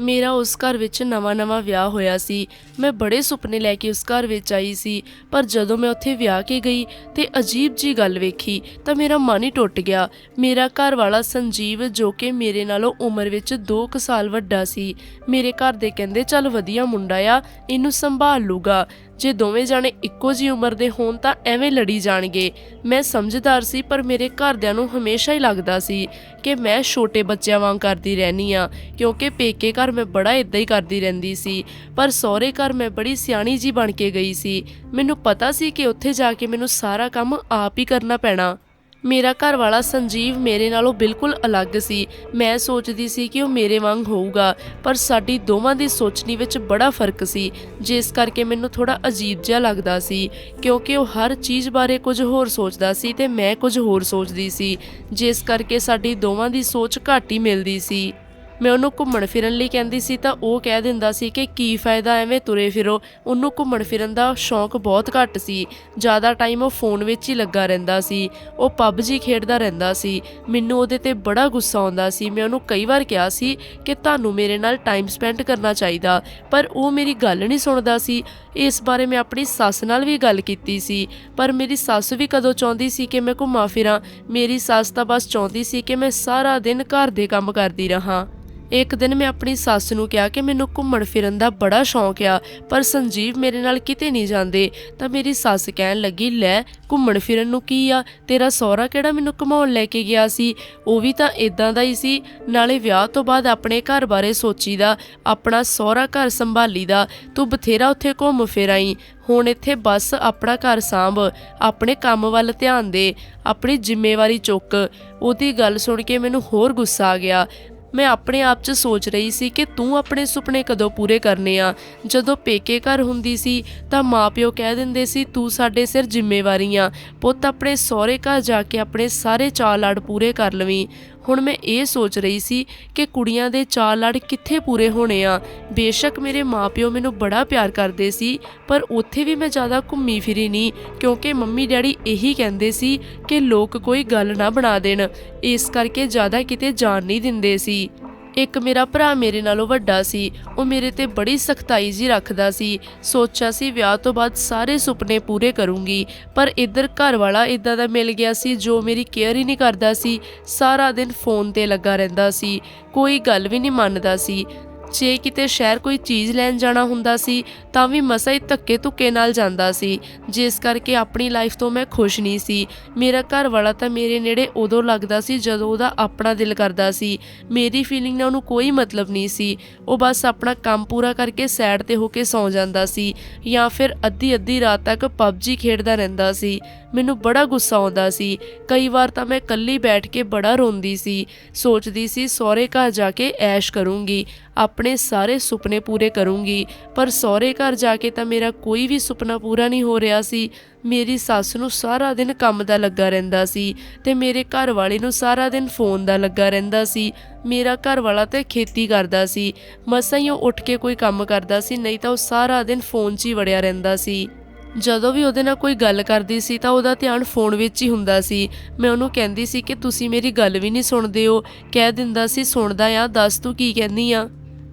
ਮੇਰਾ ਉਸ ਘਰ ਵਿੱਚ ਨਵਾਂ-ਨਵਾਂ ਵਿਆਹ ਹੋਇਆ ਸੀ। ਮੈਂ ਬੜੇ ਸੁਪਨੇ ਲੈ ਕੇ ਉਸ ਘਰ ਵਿੱਚ ਆਈ ਸੀ, ਪਰ ਜਦੋਂ ਮੈਂ ਉੱਥੇ ਵਿਆਹ ਕੇ ਗਈ ਤੇ ਅਜੀਬ ਜੀ ਗੱਲ ਵੇਖੀ ਤਾਂ ਮੇਰਾ ਮਨ ਹੀ ਟੁੱਟ ਗਿਆ। ਮੇਰਾ ਘਰ ਵਾਲਾ ਸੰਜੀਵ ਜੋ ਕਿ ਮੇਰੇ ਨਾਲੋਂ ਉਮਰ ਵਿੱਚ 2 ਕੁ ਸਾਲ ਵੱਡਾ ਸੀ, ਮੇਰੇ ਘਰ ਦੇ ਕਹਿੰਦੇ, ਚੱਲ ਵਧੀਆ ਮੁੰਡਾ ਆ, ਇਹਨੂੰ ਸੰਭਾਲ ਲੂਗਾ। ਜੇ ਦੋਵੇਂ ਜਾਣੇ ਇੱਕੋ ਜੀ ਉਮਰ ਦੇ ਹੋਣ ਤਾਂ ਐਵੇਂ ਲੜੀ ਜਾਣਗੇ। ਮੈਂ ਸਮਝਦਾਰ ਸੀ, ਪਰ ਮੇਰੇ ਘਰਦਿਆਂ ਨੂੰ ਹਮੇਸ਼ਾ ਹੀ ਲੱਗਦਾ ਸੀ ਕਿ ਮੈਂ ਛੋਟੇ ਬੱਚਿਆਂ ਵਾਂਗ ਕਰਦੀ ਰਹਿਣੀ ਆ ਕਿਉਂਕਿ ਪੇਕੇ ਘਰ ਮੈਂ ਬੜਾ ਇਦਾਂ ਹੀ ਕਰਦੀ ਰਹਿੰਦੀ ਸੀ। ਪਰ ਸਹੁਰੇ ਘਰ ਮੈਂ ਬੜੀ ਸਿਆਣੀ ਜੀ ਬਣ ਕੇ ਗਈ ਸੀ। ਮੈਨੂੰ ਪਤਾ ਸੀ ਕਿ ਉੱਥੇ ਜਾ ਕੇ ਮੈਨੂੰ ਸਾਰਾ ਕੰਮ ਆਪ ਹੀ ਕਰਨਾ ਪੈਣਾ। ਮੇਰਾ ਘਰ ਵਾਲਾ ਸੰਜੀਵ ਮੇਰੇ ਨਾਲੋਂ ਬਿਲਕੁਲ ਅਲੱਗ ਸੀ। ਮੈਂ ਸੋਚਦੀ ਸੀ ਕਿ ਉਹ ਮੇਰੇ ਵਾਂਗ ਹੋਊਗਾ, ਪਰ ਸਾਡੀ ਦੋਵਾਂ ਦੀ ਸੋਚਣੀ ਵਿੱਚ ਬੜਾ ਫ਼ਰਕ ਸੀ, ਜਿਸ ਕਰਕੇ ਮੈਨੂੰ ਥੋੜਾ ਅਜੀਬ ਜਿਹਾ ਲੱਗਦਾ ਸੀ, ਕਿਉਂਕਿ ਉਹ ਹਰ ਚੀਜ਼ ਬਾਰੇ ਕੁਝ ਹੋਰ ਸੋਚਦਾ ਸੀ ਤੇ ਮੈਂ ਕੁਝ ਹੋਰ ਸੋਚਦੀ ਸੀ, ਜਿਸ ਕਰਕੇ ਸਾਡੀ ਦੋਵਾਂ ਦੀ ਸੋਚ ਘੱਟ ਹੀ ਮਿਲਦੀ ਸੀ। ਮੈਂ ਉਹਨੂੰ ਘੁੰਮਣ ਫਿਰਨ ਲਈ ਕਹਿੰਦੀ ਸੀ ਤਾਂ ਉਹ ਕਹਿ ਦਿੰਦਾ ਸੀ ਕਿ ਕੀ ਫਾਇਦਾ ਐਵੇਂ ਤੁਰੇ ਫਿਰੋ। ਉਹਨੂੰ ਘੁੰਮਣ ਫਿਰਨ ਦਾ ਸ਼ੌਂਕ ਬਹੁਤ ਘੱਟ ਸੀ। ਜ਼ਿਆਦਾ ਟਾਈਮ ਉਹ ਫੋਨ ਵਿੱਚ ਹੀ ਲੱਗਾ ਰਹਿੰਦਾ ਸੀ। ਉਹ ਪਬਜੀ ਖੇਡਦਾ ਰਹਿੰਦਾ ਸੀ। ਮੈਨੂੰ ਉਹਦੇ ਤੇ ਬੜਾ ਗੁੱਸਾ ਆਉਂਦਾ ਸੀ। ਮੈਂ ਉਹਨੂੰ ਕਈ ਵਾਰ ਕਿਹਾ ਸੀ ਕਿ ਤੁਹਾਨੂੰ ਮੇਰੇ ਨਾਲ ਟਾਈਮ ਸਪੈਂਡ ਕਰਨਾ ਚਾਹੀਦਾ, ਪਰ ਉਹ ਮੇਰੀ ਗੱਲ ਨਹੀਂ ਸੁਣਦਾ ਸੀ। ਇਸ ਬਾਰੇ ਮੈਂ ਆਪਣੀ ਸੱਸ ਨਾਲ ਵੀ ਗੱਲ ਕੀਤੀ ਸੀ। ਪਰ ਮੇਰੀ ਸੱਸ ਵੀ ਕਦੋਂ ਚਾਹੁੰਦੀ ਸੀ ਕਿ ਮੈਂ ਘੁੰਮਾਂ ਫਿਰਾਂ, ਮੇਰੀ ਸੱਸ ਤਾਂ ਬਸ ਚਾਹੁੰਦੀ ਸੀ ਕਿ ਮੈਂ ਸਾਰਾ ਦਿਨ ਘਰ ਦੇ ਕੰਮ ਕਰਦੀ ਰਹਾ। ਇੱਕ ਦਿਨ ਮੈਂ ਆਪਣੀ ਸੱਸ ਨੂੰ ਕਿਹਾ ਕਿ ਮੈਨੂੰ ਘੁੰਮਣ ਫਿਰਨ ਦਾ ਬੜਾ ਸ਼ੌਂਕ ਆ, ਪਰ ਸੰਜੀਵ ਮੇਰੇ ਨਾਲ ਕਿਤੇ ਨਹੀਂ ਜਾਂਦੇ। ਤਾਂ ਮੇਰੀ ਸੱਸ ਕਹਿਣ ਲੱਗੀ, ਲੈ, ਘੁੰਮਣ ਫਿਰਨ ਨੂੰ ਕੀ ਆ? ਤੇਰਾ ਸਹੁਰਾ ਕਿਹੜਾ ਮੈਨੂੰ ਘੁਮਾਉਣ ਲੈ ਕੇ ਗਿਆ ਸੀ? ਉਹ ਵੀ ਤਾਂ ਇਦਾਂ ਦਾ ਹੀ ਸੀ। ਨਾਲੇ ਵਿਆਹ ਤੋਂ ਬਾਅਦ ਆਪਣੇ ਘਰ ਬਾਰੇ ਸੋਚੀਦਾ, ਆਪਣਾ ਸਹੁਰਾ ਘਰ ਸੰਭਾਲੀਦਾ। ਤੂੰ ਬਥੇਰਾ ਉੱਥੇ ਘੁੰਮ ਫਿਰ ਆਈ। ਹੁਣ ਇੱਥੇ ਬਸ ਆਪਣਾ ਘਰ ਸਾਂਭ, ਆਪਣੇ ਕੰਮ ਵੱਲ ਧਿਆਨ ਦੇ, ਆਪਣੀ ਜ਼ਿੰਮੇਵਾਰੀ ਚੁੱਕ। ਉਹਦੀ ਗੱਲ ਸੁਣ ਕੇ ਮੈਨੂੰ ਹੋਰ ਗੁੱਸਾ ਆ ਗਿਆ। ਮੈਂ ਆਪਣੇ ਆਪ 'ਚ ਸੋਚ ਰਹੀ ਸੀ ਕਿ ਤੂੰ ਆਪਣੇ ਸੁਪਨੇ ਕਦੋਂ ਪੂਰੇ ਕਰਨੇ ਆ। ਜਦੋਂ ਪੇਕੇ ਘਰ ਹੁੰਦੀ ਸੀ ਤਾਂ ਮਾਪਿਓ ਕਹਿ ਦਿੰਦੇ ਸੀ, ਤੂੰ ਸਾਡੇ ਸਿਰ ਜ਼ਿੰਮੇਵਾਰੀ ਆ। ਪੁੱਤ, ਆਪਣੇ ਸਹੁਰੇ ਘਰ ਜਾ ਕੇ ਆਪਣੇ ਸਾਰੇ ਚਾਅ ਲੜ ਪੂਰੇ ਕਰ ਲਵੀਂ। ਹੁਣ ਮੈਂ ਇਹ ਸੋਚ ਰਹੀ ਸੀ ਕਿ ਕੁੜੀਆਂ ਦੇ ਚਾਅ ਲੜ ਕਿੱਥੇ ਪੂਰੇ ਹੋਣੇ ਆ। ਬੇਸ਼ੱਕ ਮੇਰੇ ਮਾਪਿਓ ਮੈਨੂੰ ਬੜਾ ਪਿਆਰ ਕਰਦੇ ਸੀ, ਪਰ ਉੱਥੇ ਵੀ ਮੈਂ ਜ਼ਿਆਦਾ ਘੁੰਮੀ ਫਿਰੀ ਨਹੀਂ ਕਿਉਂਕਿ ਮੰਮੀ ਡੈਡੀ ਇਹੀ ਕਹਿੰਦੇ ਸੀ ਕਿ ਲੋਕ ਕੋਈ ਗੱਲ ਨਾ ਬਣਾ ਦੇਣ। ਇਸ ਕਰਕੇ ਜ਼ਿਆਦਾ ਕਿਤੇ ਜਾਣ ਨਹੀਂ ਦਿੰਦੇ ਸੀ। ਇੱਕ ਮੇਰਾ ਭਰਾ ਮੇਰੇ ਨਾਲੋਂ ਵੱਡਾ ਸੀ, ਉਹ ਮੇਰੇ ਤੇ ਬੜੀ ਸਖਤਾਈ ਜੀ ਰੱਖਦਾ ਸੀ। ਸੋਚਿਆ ਸੀ ਵਿਆਹ ਤੋਂ ਬਾਅਦ ਸਾਰੇ ਸੁਪਨੇ ਪੂਰੇ ਕਰੂੰਗੀ, ਪਰ ਇੱਧਰ ਘਰ ਵਾਲਾ ਇਦਾਂ ਦਾ ਮਿਲ ਗਿਆ ਸੀ ਜੋ ਮੇਰੀ ਕੇਅਰ ਹੀ ਨਹੀਂ ਕਰਦਾ ਸੀ, ਸਾਰਾ ਦਿਨ ਫੋਨ ਤੇ ਲੱਗਾ ਰਹਿੰਦਾ ਸੀ, ਕੋਈ ਗੱਲ ਵੀ ਨਹੀਂ ਮੰਨਦਾ ਸੀ। ਜੇ ਕਿਤੇ ਸ਼ਹਿਰ ਕੋਈ ਚੀਜ਼ ਲੈਣ ਜਾਣਾ ਹੁੰਦਾ ਸੀ, ਤਾਂ ਵੀ ਮਸਾ ਹੀ ਧੱਕੇ ਧੁੱਕੇ ਨਾਲ ਜਾਂਦਾ ਸੀ। ਜਿਸ ਕਰਕੇ ਆਪਣੀ ਲਾਈਫ ਤੋਂ ਮੈਂ ਖੁਸ਼ ਨਹੀਂ ਸੀ। ਮੇਰਾ ਘਰ ਵਾਲਾ ਤਾਂ ਮੇਰੇ ਨੇੜੇ ਉਦੋਂ ਲੱਗਦਾ ਸੀ ਜਦੋਂ ਉਹਦਾ ਆਪਣਾ ਦਿਲ ਕਰਦਾ ਸੀ। ਮੇਰੀ ਫੀਲਿੰਗ ਨਾਲ ਉਹਨੂੰ ਕੋਈ ਮਤਲਬ ਨਹੀਂ ਸੀ। ਉਹ ਬਸ ਆਪਣਾ ਕੰਮ ਪੂਰਾ ਕਰਕੇ ਸਾਈਡ ਤੇ ਹੋ ਕੇ ਸੌਂ ਜਾਂਦਾ ਸੀ ਜਾਂ ਫਿਰ ਅੱਧੀ ਅੱਧੀ ਰਾਤ ਤੱਕ ਪਬਜੀ ਖੇਡਦਾ ਰਹਿੰਦਾ ਸੀ। ਮੈਨੂੰ ਬੜਾ ਗੁੱਸਾ ਆਉਂਦਾ ਸੀ। ਕਈ ਵਾਰ ਤਾਂ ਮੈਂ ਇਕੱਲੀ ਬੈਠ ਕੇ ਬੜਾ ਰੋਂਦੀ ਸੀ। ਸੋਚਦੀ ਸੀ, ਸਹੁਰੇ ਘਰ ਜਾ ਕੇ ਐਸ਼ ਕਰੂੰਗੀ। ਆਪ ਆਪਣੇ ਸਾਰੇ ਸੁਪਨੇ ਪੂਰੇ ਕਰੂੰਗੀ। ਪਰ ਸਹੁਰੇ ਘਰ ਜਾ ਕੇ ਤਾਂ ਮੇਰਾ ਕੋਈ ਵੀ ਸੁਪਨਾ ਪੂਰਾ ਨਹੀਂ ਹੋ ਰਿਹਾ ਸੀ। ਮੇਰੀ ਸੱਸ ਨੂੰ ਸਾਰਾ ਦਿਨ ਕੰਮ ਦਾ ਲੱਗਾ ਰਹਿੰਦਾ ਸੀ ਤੇ ਮੇਰੇ ਘਰ ਵਾਲੇ ਨੂੰ ਸਾਰਾ ਦਿਨ ਫੋਨ ਦਾ ਲੱਗਾ ਰਹਿੰਦਾ ਸੀ। ਮੇਰਾ ਘਰ ਵਾਲਾ ਤੇ ਖੇਤੀ ਕਰਦਾ ਸੀ। ਮਸਾਂ ਹੀ ਉਹ ਉੱਠ ਕੇ ਕੋਈ ਕੰਮ ਕਰਦਾ ਸੀ, ਨਹੀਂ ਤਾਂ ਉਹ ਸਾਰਾ ਦਿਨ ਫੋਨ 'ਚ ਹੀ ਵੜਿਆ ਰਹਿੰਦਾ ਸੀ। ਜਦੋਂ ਵੀ ਉਹਦੇ ਨਾਲ ਕੋਈ ਗੱਲ ਕਰਦੀ ਸੀ ਤਾਂ ਉਹਦਾ ਧਿਆਨ ਫੋਨ ਵਿੱਚ ਹੀ ਹੁੰਦਾ ਸੀ। ਮੈਂ ਉਹਨੂੰ ਕਹਿੰਦੀ ਸੀ ਕਿ ਤੁਸੀਂ ਮੇਰੀ ਗੱਲ ਵੀ ਨਹੀਂ ਸੁਣਦੇ ਹੋ। ਕਹਿ ਦਿੰਦਾ ਸੀ, ਸੁਣਦਾ ਆ, ਦੱਸ ਤੂੰ ਕੀ ਕਹਿੰਦੀ ਆ?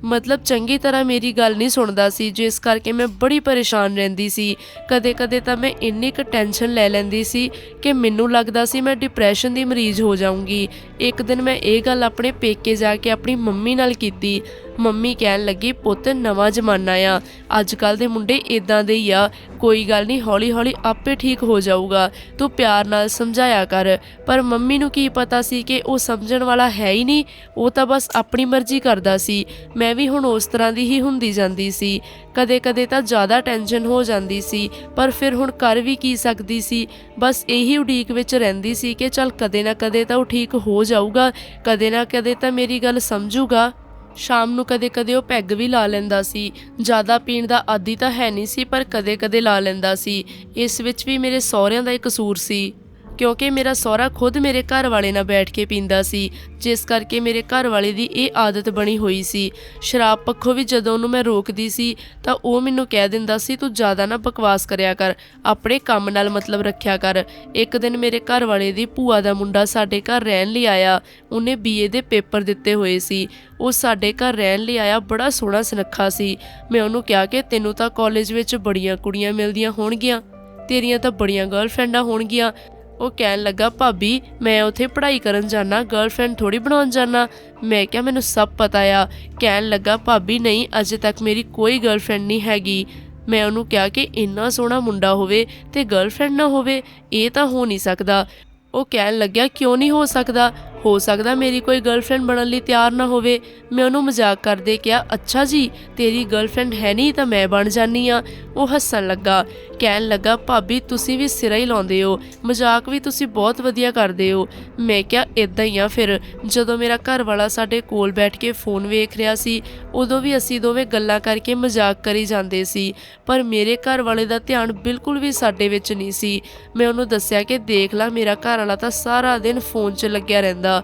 ਮਤਲਬ ਚੰਗੀ ਤਰ੍ਹਾਂ ਮੇਰੀ ਗੱਲ ਨਹੀਂ ਸੁਣਦਾ ਸੀ, ਜਿਸ ਕਰਕੇ ਮੈਂ ਬੜੀ ਪਰੇਸ਼ਾਨ ਰਹਿੰਦੀ ਸੀ। ਕਦੇ-ਕਦੇ ਤਾਂ ਮੈਂ ਇੰਨੀ ਕੁ ਟੈਨਸ਼ਨ ਲੈ ਲੈਂਦੀ ਸੀ ਕਿ ਮੈਨੂੰ ਲੱਗਦਾ ਸੀ ਮੈਂ ਡਿਪਰੈਸ਼ਨ ਦੀ ਮਰੀਜ਼ ਹੋ ਜਾਊਂਗੀ। ਇੱਕ ਦਿਨ ਮੈਂ ਇਹ ਗੱਲ ਆਪਣੇ ਪੇਕੇ ਜਾ ਕੇ ਆਪਣੀ ਮੰਮੀ ਨਾਲ ਕੀਤੀ। ਮੰਮੀ ਕਹਿਣ ਲੱਗੀ, ਪੁੱਤ, ਨਵਾਂ ਜ਼ਮਾਨਾ ਆ। ਅੱਜ ਕੱਲ ਦੇ ਮੁੰਡੇ ਇਦਾਂ ਦੇ ਹੀ ਆ। ਕੋਈ ਗੱਲ ਨਹੀਂ ਹੌਲੀ ਹੌਲੀ ਆਪੇ ਠੀਕ ਹੋ ਜਾਊਗਾ। ਤੂੰ ਪਿਆਰ ਨਾਲ ਸਮਝਾਇਆ ਕਰ। ਪਰ ਮੰਮੀ ਨੂੰ ਕੀ ਪਤਾ ਸੀ ਕਿ ਉਹ ਸਮਝਣ ਵਾਲਾ ਹੈ ਹੀ ਨਹੀਂ? ਉਹ ਤਾਂ ਬਸ ਆਪਣੀ ਮਰਜ਼ੀ ਕਰਦਾ ਸੀ। ਮੈਂ ਵੀ ਹੁਣ ਉਸ ਤਰ੍ਹਾਂ ਦੀ ਹੀ ਹੁੰਦੀ ਜਾਂਦੀ ਸੀ। ਕਦੇ-ਕਦੇ ਤਾਂ ਜ਼ਿਆਦਾ ਟੈਨਸ਼ਨ ਹੋ ਜਾਂਦੀ ਸੀ। ਪਰ ਫਿਰ ਹੁਣ ਕਰ ਵੀ ਕੀ ਸਕਦੀ ਸੀ? ਬਸ ਇਹੀ ਉਡੀਕ ਵਿੱਚ ਰਹਿੰਦੀ ਸੀ ਕਿ ਚੱਲ ਕਦੇ ਨਾ ਕਦੇ ਤਾਂ ਉਹ ਠੀਕ ਹੋ ਜਾਊਗਾ। ਕਦੇ ਨਾ ਕਦੇ ਤਾਂ ਮੇਰੀ ਗੱਲ ਸਮਝੂਗਾ। ਸ਼ਾਮ ਨੂੰ ਕਦੇ-ਕਦੇ ਉਹ ਪੈਗ ਵੀ ਲਾ ਲੈਂਦਾ ਸੀ। ਜ਼ਿਆਦਾ ਪੀਣ ਦਾ ਆਦੀ ਤਾਂ ਹੈ ਨਹੀਂ ਸੀ, ਪਰ ਕਦੇ-ਕਦੇ ਲਾ ਲੈਂਦਾ ਸੀ। ਇਸ ਵਿੱਚ ਵੀ ਮੇਰੇ ਸਹੁਰਿਆਂ ਦਾ ਹੀ ਕਸੂਰ ਸੀ। ਕਿਉਂਕਿ ਮੇਰਾ ਸਹੁਰਾ ਖੁਦ ਮੇਰੇ ਘਰ ਵਾਲੇ ਨਾਲ ਬੈਠ ਕੇ ਪੀਂਦਾ ਸੀ, ਜਿਸ ਕਰਕੇ ਮੇਰੇ ਘਰ ਵਾਲੇ ਦੀ ਇਹ ਆਦਤ ਬਣੀ ਹੋਈ ਸੀ। ਸ਼ਰਾਬ ਪੱਖੋਂ ਵੀ ਜਦੋਂ ਉਹਨੂੰ ਮੈਂ ਰੋਕਦੀ ਸੀ, ਤਾਂ ਉਹ ਮੈਨੂੰ ਕਹਿ ਦਿੰਦਾ ਸੀ, ਤੂੰ ਜ਼ਿਆਦਾ ਨਾ ਬਕਵਾਸ ਕਰਿਆ ਕਰ, ਆਪਣੇ ਕੰਮ ਨਾਲ ਮਤਲਬ ਰੱਖਿਆ ਕਰ। ਇੱਕ ਦਿਨ ਮੇਰੇ ਘਰ ਵਾਲੇ ਦੀ ਭੂਆ ਦਾ ਮੁੰਡਾ ਸਾਡੇ ਘਰ ਰਹਿਣ ਲਈ ਆਇਆ, ਉਹਨੇ ਬੀਏ ਦੇ ਪੇਪਰ ਦਿੱਤੇ ਹੋਏ ਸੀ। ਉਹ ਸਾਡੇ ਘਰ ਰਹਿਣ ਲਈ ਆਇਆ, ਬੜਾ ਸੋਹਣਾ ਸੁਨੱਖਾ ਸੀ। ਮੈਂ ਉਹਨੂੰ ਕਿਹਾ ਕਿ ਤੈਨੂੰ ਤਾਂ ਕਾਲਜ ਵਿੱਚ ਬੜੀਆਂ ਕੁੜੀਆਂ ਮਿਲਦੀਆਂ ਹੋਣਗੀਆਂ, ਤੇਰੀਆਂ ਤਾਂ ਬੜੀਆਂ ਗਰਲਫ੍ਰੈਂਡਾਂ ਹੋਣਗੀਆਂ ਉਹ ਕਹਿਣ ਲੱਗਾ, ਭਾਬੀ, ਮੈਂ ਉੱਥੇ ਪੜ੍ਹਾਈ ਕਰਨ ਜਾਣਾ ਗਰਲਫ੍ਰੈਂਡ ਥੋੜੀ ਬਣਾਉਣ ਜਾਣਾ ਮੈਂ ਕਿਹਾ, ਮੈਨੂੰ ਸਭ ਪਤਾ ਆ। ਕਹਿਣ ਲੱਗਾ, ਭਾਬੀ, ਨਹੀਂ, ਅਜੇ ਤੱਕ ਮੇਰੀ ਕੋਈ ਗਰਲਫ੍ਰੈਂਡ ਨਹੀਂ ਹੈਗੀ। ਮੈਂ ਉਹਨੂੰ ਕਿਹਾ ਕਿ ਇੰਨਾ ਸੋਹਣਾ ਮੁੰਡਾ ਹੋਵੇ ਤੇ ਗਰਲਫ੍ਰੈਂਡ ਨਾ ਹੋਵੇ, ਇਹ ਤਾਂ ਹੋ ਨਹੀਂ ਸਕਦਾ। ਉਹ ਕਹਿਣ ਲੱਗਿਆ, ਕਿਉਂ ਨਹੀਂ ਹੋ ਸਕਦਾ? ਹੋ ਸਕਦਾ ਮੇਰੀ ਕੋਈ ਗਰਲਫ੍ਰੈਂਡ ਬਣਨ ਲਈ ਤਿਆਰ ਨਾ ਹੋਵੇ। ਮੈਂ ਉਹਨੂੰ ਮਜ਼ਾਕ ਕਰਦੇ ਕਿਹਾ, ਅੱਛਾ ਜੀ, ਤੇਰੀ ਗਰਲਫ੍ਰੈਂਡ ਹੈ ਨਹੀਂ ਤਾਂ ਮੈਂ ਬਣ ਜਾਨੀ ਆ ਉਹ ਹੱਸਣ ਲੱਗਾ, ਕਹਿਣ ਲੱਗਾ, ਭਾਬੀ, ਤੁਸੀਂ ਵੀ ਸਿਰਾ ਹੀ ਲਾਉਂਦੇ ਹੋ। ਮਜ਼ਾਕ ਵੀ ਤੁਸੀਂ ਬਹੁਤ ਵਧੀਆ ਕਰਦੇ ਹੋ। ਮੈਂ ਕਿਹਾ ਇਦਾਂ ਹੀ ਆ ਫਿਰ। ਜਦੋਂ ਮੇਰਾ ਘਰ ਵਾਲਾ ਸਾਡੇ ਕੋਲ ਬੈਠ ਕੇ ਫੋਨ ਵੇਖ ਰਿਹਾ ਸੀ, ਉਦੋਂ ਵੀ ਅਸੀਂ ਦੋਵੇਂ ਗੱਲਾਂ ਕਰਕੇ ਮਜ਼ਾਕ ਕਰੀ ਜਾਂਦੇ ਸੀ। ਪਰ ਮੇਰੇ ਘਰ ਵਾਲੇ ਦਾ ਧਿਆਨ ਬਿਲਕੁਲ ਵੀ ਸਾਡੇ ਵਿੱਚ ਨਹੀਂ ਸੀ। ਮੈਂ ਉਹਨੂੰ ਦੱਸਿਆ ਕਿ, ਦੇਖ ਲੈ, ਮੇਰਾ ਘਰ ਵਾਲਾ ਤਾਂ ਸਾਰਾ ਦਿਨ ਫੋਨ 'ਚ ਲੱਗਿਆ ਰਹਿੰਦਾ।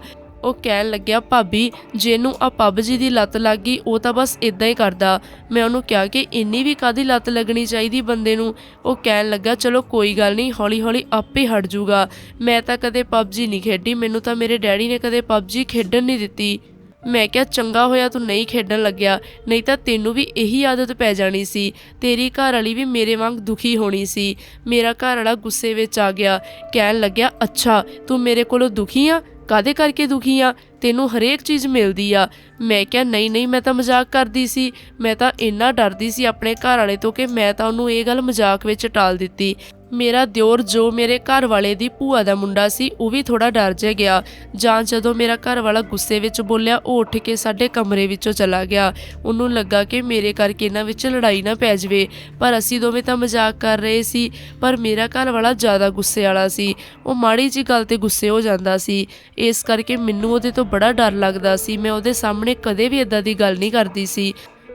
ਉਹ ਕਹਿਣ ਲੱਗਿਆ, ਭਾਬੀ, ਜਿਹਨੂੰ ਆ ਪਬਜੀ ਦੀ ਲੱਤ ਲੱਗ ਗਈ, ਉਹ ਤਾਂ ਬਸ ਇਦਾਂ ਹੀ ਕਰਦਾ। ਮੈਂ ਉਹਨੂੰ ਕਿਹਾ ਕਿ ਇੰਨੀ ਵੀ ਕਾਦੀ ਲੱਤ ਲੱਗਣੀ ਚਾਹੀਦੀ ਬੰਦੇ ਨੂੰ? ਉਹ ਕਹਿਣ ਲੱਗਾ, ਚਲੋ ਕੋਈ ਗੱਲ ਨਹੀਂ ਹੌਲੀ ਹੌਲੀ ਆਪੇ ਹਟ ਜਾਊਗਾ ਮੈਂ ਤਾਂ ਕਦੇ ਪਬਜੀ ਨਹੀਂ ਖੇਡੀ, ਮੈਨੂੰ ਤਾਂ ਮੇਰੇ ਡੈਡੀ ਨੇ ਕਦੇ ਪਬਜੀ ਖੇਡਣ ਨਹੀਂ ਦਿੱਤੀ। ਮੈਂ ਕਿਹਾ, ਚੰਗਾ ਹੋਇਆ ਤੂੰ ਨਹੀਂ ਖੇਡਣ ਲੱਗਿਆ, ਨਹੀਂ ਤਾਂ ਤੈਨੂੰ ਵੀ ਇਹੀ ਆਦਤ ਪੈ ਜਾਣੀ ਸੀ। ਤੇਰੀ ਘਰ ਵਾਲੀ ਵੀ ਮੇਰੇ ਵਾਂਗ ਦੁਖੀ ਹੋਣੀ ਸੀ। ਮੇਰਾ ਘਰ ਵਾਲਾ ਗੁੱਸੇ ਵਿੱਚ ਆ ਗਿਆ, ਕਹਿਣ ਲੱਗਿਆ, ਅੱਛਾ, ਤੂੰ ਮੇਰੇ ਕੋਲੋਂ ਦੁਖੀ ਆ? ਕਾਦੇ ਕਰਕੇ ਦੁਖੀ ਆ? ਤੈਨੂੰ ਹਰੇਕ ਚੀਜ਼ ਮਿਲਦੀ ਆ। ਮੈਂ ਕਿਹਾ, ਨਹੀਂ ਨਹੀਂ, ਮੈਂ ਤਾਂ ਮਜ਼ਾਕ ਕਰਦੀ ਸੀ। ਮੈਂ ਤਾਂ ਇੰਨਾ ਡਰਦੀ ਸੀ ਆਪਣੇ ਘਰ ਵਾਲੇ ਤੋਂ ਕਿ ਮੈਂ ਤਾਂ ਉਹਨੂੰ ਇਹ ਗੱਲ ਮਜ਼ਾਕ ਵਿੱਚ ਟਾਲ ਦਿੱਤੀ। ਮੇਰਾ ਦਿਓਰ ਜੋ ਮੇਰੇ ਘਰ ਵਾਲੇ ਦੀ ਭੂਆ ਦਾ ਮੁੰਡਾ ਸੀ, ਉਹ ਵੀ ਥੋੜਾ ਡਰ ਜਿਹਾ ਗਿਆ। ਜਾਂ ਜਦੋਂ ਮੇਰਾ ਘਰ ਵਾਲਾ ਗੁੱਸੇ ਵਿੱਚ ਬੋਲਿਆ, ਉਹ ਉੱਠ ਕੇ ਸਾਡੇ ਕਮਰੇ ਵਿੱਚੋਂ ਚਲਾ ਗਿਆ। ਉਹਨੂੰ ਲੱਗਾ ਕਿ ਮੇਰੇ ਕਰਕੇ ਇਹਨਾਂ ਵਿੱਚ ਲੜਾਈ ਨਾ ਪੈ ਜਾਵੇ। ਪਰ ਅਸੀਂ ਦੋਵੇਂ ਤਾਂ ਮਜ਼ਾਕ ਕਰ ਰਹੇ ਸੀ, ਪਰ ਮੇਰਾ ਘਰ ਵਾਲਾ ਜ਼ਿਆਦਾ ਗੁੱਸੇ ਵਾਲਾ ਸੀ। ਉਹ ਮਾੜੀ ਜੀ ਗੱਲ ਤੇ ਗੁੱਸੇ ਹੋ ਜਾਂਦਾ ਸੀ। ਇਸ ਕਰਕੇ ਮੈਨੂੰ ਉਹਦੇ ਤੋਂ ਬੜਾ ਡਰ ਲੱਗਦਾ ਸੀ। ਮੈਂ ਉਹਦੇ ਸਾਹਮਣੇ ਕਦੇ ਵੀ ਇਦਾਂ ਦੀ ਗੱਲ ਨਹੀਂ ਕਰਦੀ ਸੀ।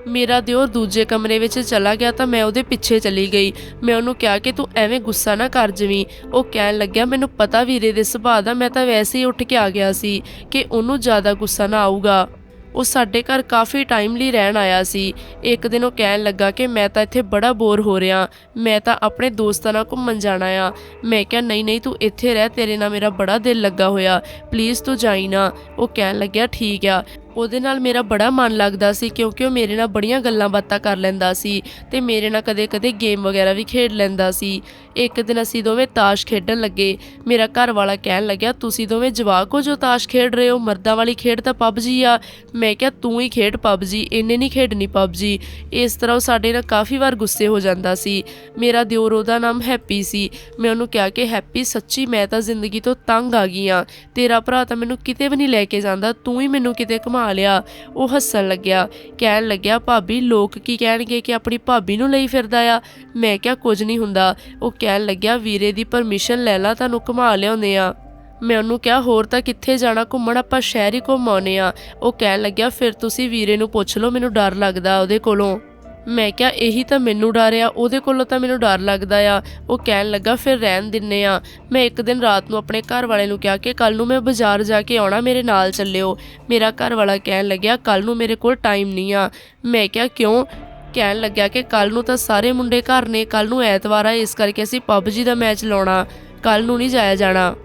ਮੇਰਾ ਦਿਓਰ ਦੂਜੇ ਕਮਰੇ ਵਿੱਚ ਚਲਾ ਗਿਆ ਤਾਂ ਮੈਂ ਉਹਦੇ ਪਿੱਛੇ ਚਲੀ ਗਈ। ਮੈਂ ਉਹਨੂੰ ਕਿਹਾ ਕਿ ਤੂੰ ਐਵੇਂ ਗੁੱਸਾ ਨਾ ਕਰ ਜਵੀਂ। ਉਹ ਕਹਿਣ ਲੱਗਿਆ, ਮੈਨੂੰ ਪਤਾ ਵੀਰੇ ਦੇ ਸੁਭਾਅ ਦਾ, ਮੈਂ ਤਾਂ ਵੈਸੇ ਹੀ ਉੱਠ ਕੇ ਆ ਗਿਆ ਸੀ ਕਿ ਉਹਨੂੰ ਜ਼ਿਆਦਾ ਗੁੱਸਾ ਨਾ ਆਊਗਾ। ਉਹ ਸਾਡੇ ਘਰ ਕਾਫੀ ਟਾਈਮ ਲਈ ਰਹਿਣ ਆਇਆ ਸੀ। ਇੱਕ ਦਿਨ ਉਹ ਕਹਿਣ ਲੱਗਾ ਕਿ ਮੈਂ ਤਾਂ ਇੱਥੇ ਬੜਾ ਬੋਰ ਹੋ ਰਿਹਾ। ਮੈਂ ਤਾਂ ਆਪਣੇ ਦੋਸਤਾਂ ਨਾਲ ਘੁੰਮਣ ਜਾਣਾ ਆ। ਮੈਂ ਕਿਹਾ, ਨਹੀਂ ਨਹੀਂ, ਤੂੰ ਇੱਥੇ ਰਹਿ। ਤੇਰੇ ਨਾਲ ਮੇਰਾ ਬੜਾ ਦਿਲ ਲੱਗਾ ਹੋਇਆ। ਪਲੀਜ਼ ਤੂੰ ਜਾਈ ਨਾ। ਉਹ ਕਹਿਣ ਲੱਗਿਆ, ਠੀਕ ਆ। ਉਹਦੇ ਨਾਲ ਮੇਰਾ ਬੜਾ ਮਨ ਲੱਗਦਾ ਸੀ ਕਿਉਂਕਿ ਉਹ ਮੇਰੇ ਨਾਲ ਬੜੀਆਂ ਗੱਲਾਂ ਬਾਤਾਂ ਕਰ ਲੈਂਦਾ ਸੀ ਤੇ ਮੇਰੇ ਨਾਲ ਕਦੇ-ਕਦੇ ਗੇਮ ਵਗੈਰਾ ਵੀ ਖੇਡ ਲੈਂਦਾ ਸੀ। ਇੱਕ ਦਿਨ ਅਸੀਂ ਦੋਵੇਂ ਤਾਸ਼ ਖੇਡਣ ਲੱਗੇ। ਮੇਰਾ ਘਰ ਵਾਲਾ ਕਹਿਣ ਲੱਗਿਆ, ਤੁਸੀਂ ਦੋਵੇਂ ਜਵਾਕ ਹੋ ਜੋ ਤਾਸ਼ ਖੇਡ ਰਹੇ ਹੋ? ਮਰਦਾਂ ਵਾਲੀ ਖੇਡ ਤਾਂ ਪਬਜੀ ਆ। ਮੈਂ ਕਿਹਾ, ਤੂੰ ਹੀ ਖੇਡ ਪਬਜੀ, ਇੰਨੇ ਨਹੀਂ ਖੇਡਣੀ ਪਬਜੀ। ਇਸ ਤਰ੍ਹਾਂ ਉਹ ਸਾਡੇ ਨਾਲ ਕਾਫੀ ਵਾਰ ਗੁੱਸੇ ਹੋ ਜਾਂਦਾ ਸੀ। ਮੇਰਾ ਦਿਓਰ ਉਹਦਾ ਨਾਮ ਹੈਪੀ ਸੀ। ਮੈਂ ਉਹਨੂੰ ਕਿਹਾ ਕਿ, ਹੈਪੀ, ਸੱਚੀ ਮੈਂ ਤਾਂ ਜ਼ਿੰਦਗੀ ਤੋਂ ਤੰਗ ਆ ਗਈ ਆ। ਤੇਰਾ ਭਰਾ ਤਾਂ ਮੈਨੂੰ ਕਿਤੇ ਵੀ ਨਹੀਂ ਲੈ ਕੇ ਜਾਂਦਾ। ਤੂੰ ਹੀ ਮੈਨੂੰ ਕਿਤੇ ਘੁਮਾ ਲਿਆ। ਉਹ ਹੱਸਣ ਲੱਗਿਆ। ਕਹਿਣ ਲੱਗਿਆ, ਭਾਬੀ, ਲੋਕ ਕੀ ਕਹਿਣਗੇ ਕਿ ਆਪਣੀ ਭਾਬੀ ਨੂੰ ਲਈ ਫਿਰਦਾ ਆ? ਮੈਂ ਕਿਹਾ, ਕੁਝ ਨਹੀਂ ਹੁੰਦਾ। ਉਹ ਕਹਿਣ ਲੱਗਿਆ, ਵੀਰੇ ਦੀ ਪਰਮਿਸ਼ਨ ਲੈ ਲਾ, ਤੁਹਾਨੂੰ ਘੁਮਾ ਲਿਆਉਂਦੇ ਆ। ਮੈਂ ਉਹਨੂੰ ਕਿਹਾ, ਹੋਰ ਤਾਂ ਕਿੱਥੇ ਜਾਣਾ? ਘੁੰਮਣ ਆਪਾਂ ਸ਼ਹਿਰ ਹੀ ਘੁੰਮਾਉਨੇ ਆ। ਉਹ ਕਹਿਣ ਲੱਗਿਆ, ਫਿਰ ਤੁਸੀਂ ਵੀਰੇ ਨੂੰ ਪੁੱਛ ਲਓ, ਮੈਨੂੰ ਡਰ ਲੱਗਦਾ ਉਹਦੇ ਕੋਲੋਂ। ਮੈਂ ਕਿਹਾ, ਇਹੀ ਤਾਂ ਮੈਨੂੰ ਡਰ ਆ, ਉਹਦੇ ਕੋਲੋਂ ਤਾਂ ਮੈਨੂੰ ਡਰ ਲੱਗਦਾ ਆ। ਉਹ ਕਹਿਣ ਲੱਗਾ, ਫਿਰ ਰਹਿਣ ਦਿੰਨੇ ਆ। ਮੈਂ ਇੱਕ ਦਿਨ ਰਾਤ ਨੂੰ ਆਪਣੇ ਘਰ ਵਾਲੇ ਨੂੰ ਕਿਹਾ ਕਿ ਕੱਲ ਨੂੰ ਮੈਂ ਬਾਜ਼ਾਰ ਜਾ ਕੇ ਆਉਣਾ, ਮੇਰੇ ਨਾਲ ਚੱਲਿਓ। ਮੇਰਾ ਘਰ ਵਾਲਾ ਕਹਿਣ ਲੱਗਿਆ ਕੱਲ ਨੂੰ ਮੇਰੇ ਕੋਲ ਟਾਈਮ ਨਹੀਂ ਆ। ਮੈਂ ਕਿਹਾ, ਕਿਉਂ? ਕਹਿਣ ਲੱਗਿਆ ਕਿ ਕੱਲ ਨੂੰ ਤਾਂ ਸਾਰੇ ਮੁੰਡੇ ਘਰ ਨੇ ਕੱਲ ਨੂੰ ਐਤਵਾਰ ਆ, ਇਸ ਕਰਕੇ ਅਸੀਂ ਪਬਜੀ ਦਾ ਮੈਚ ਲਾਉਣਾ ਕੱਲ ਨੂੰ ਨਹੀਂ ਜਾਇਆ ਜਾਣਾ।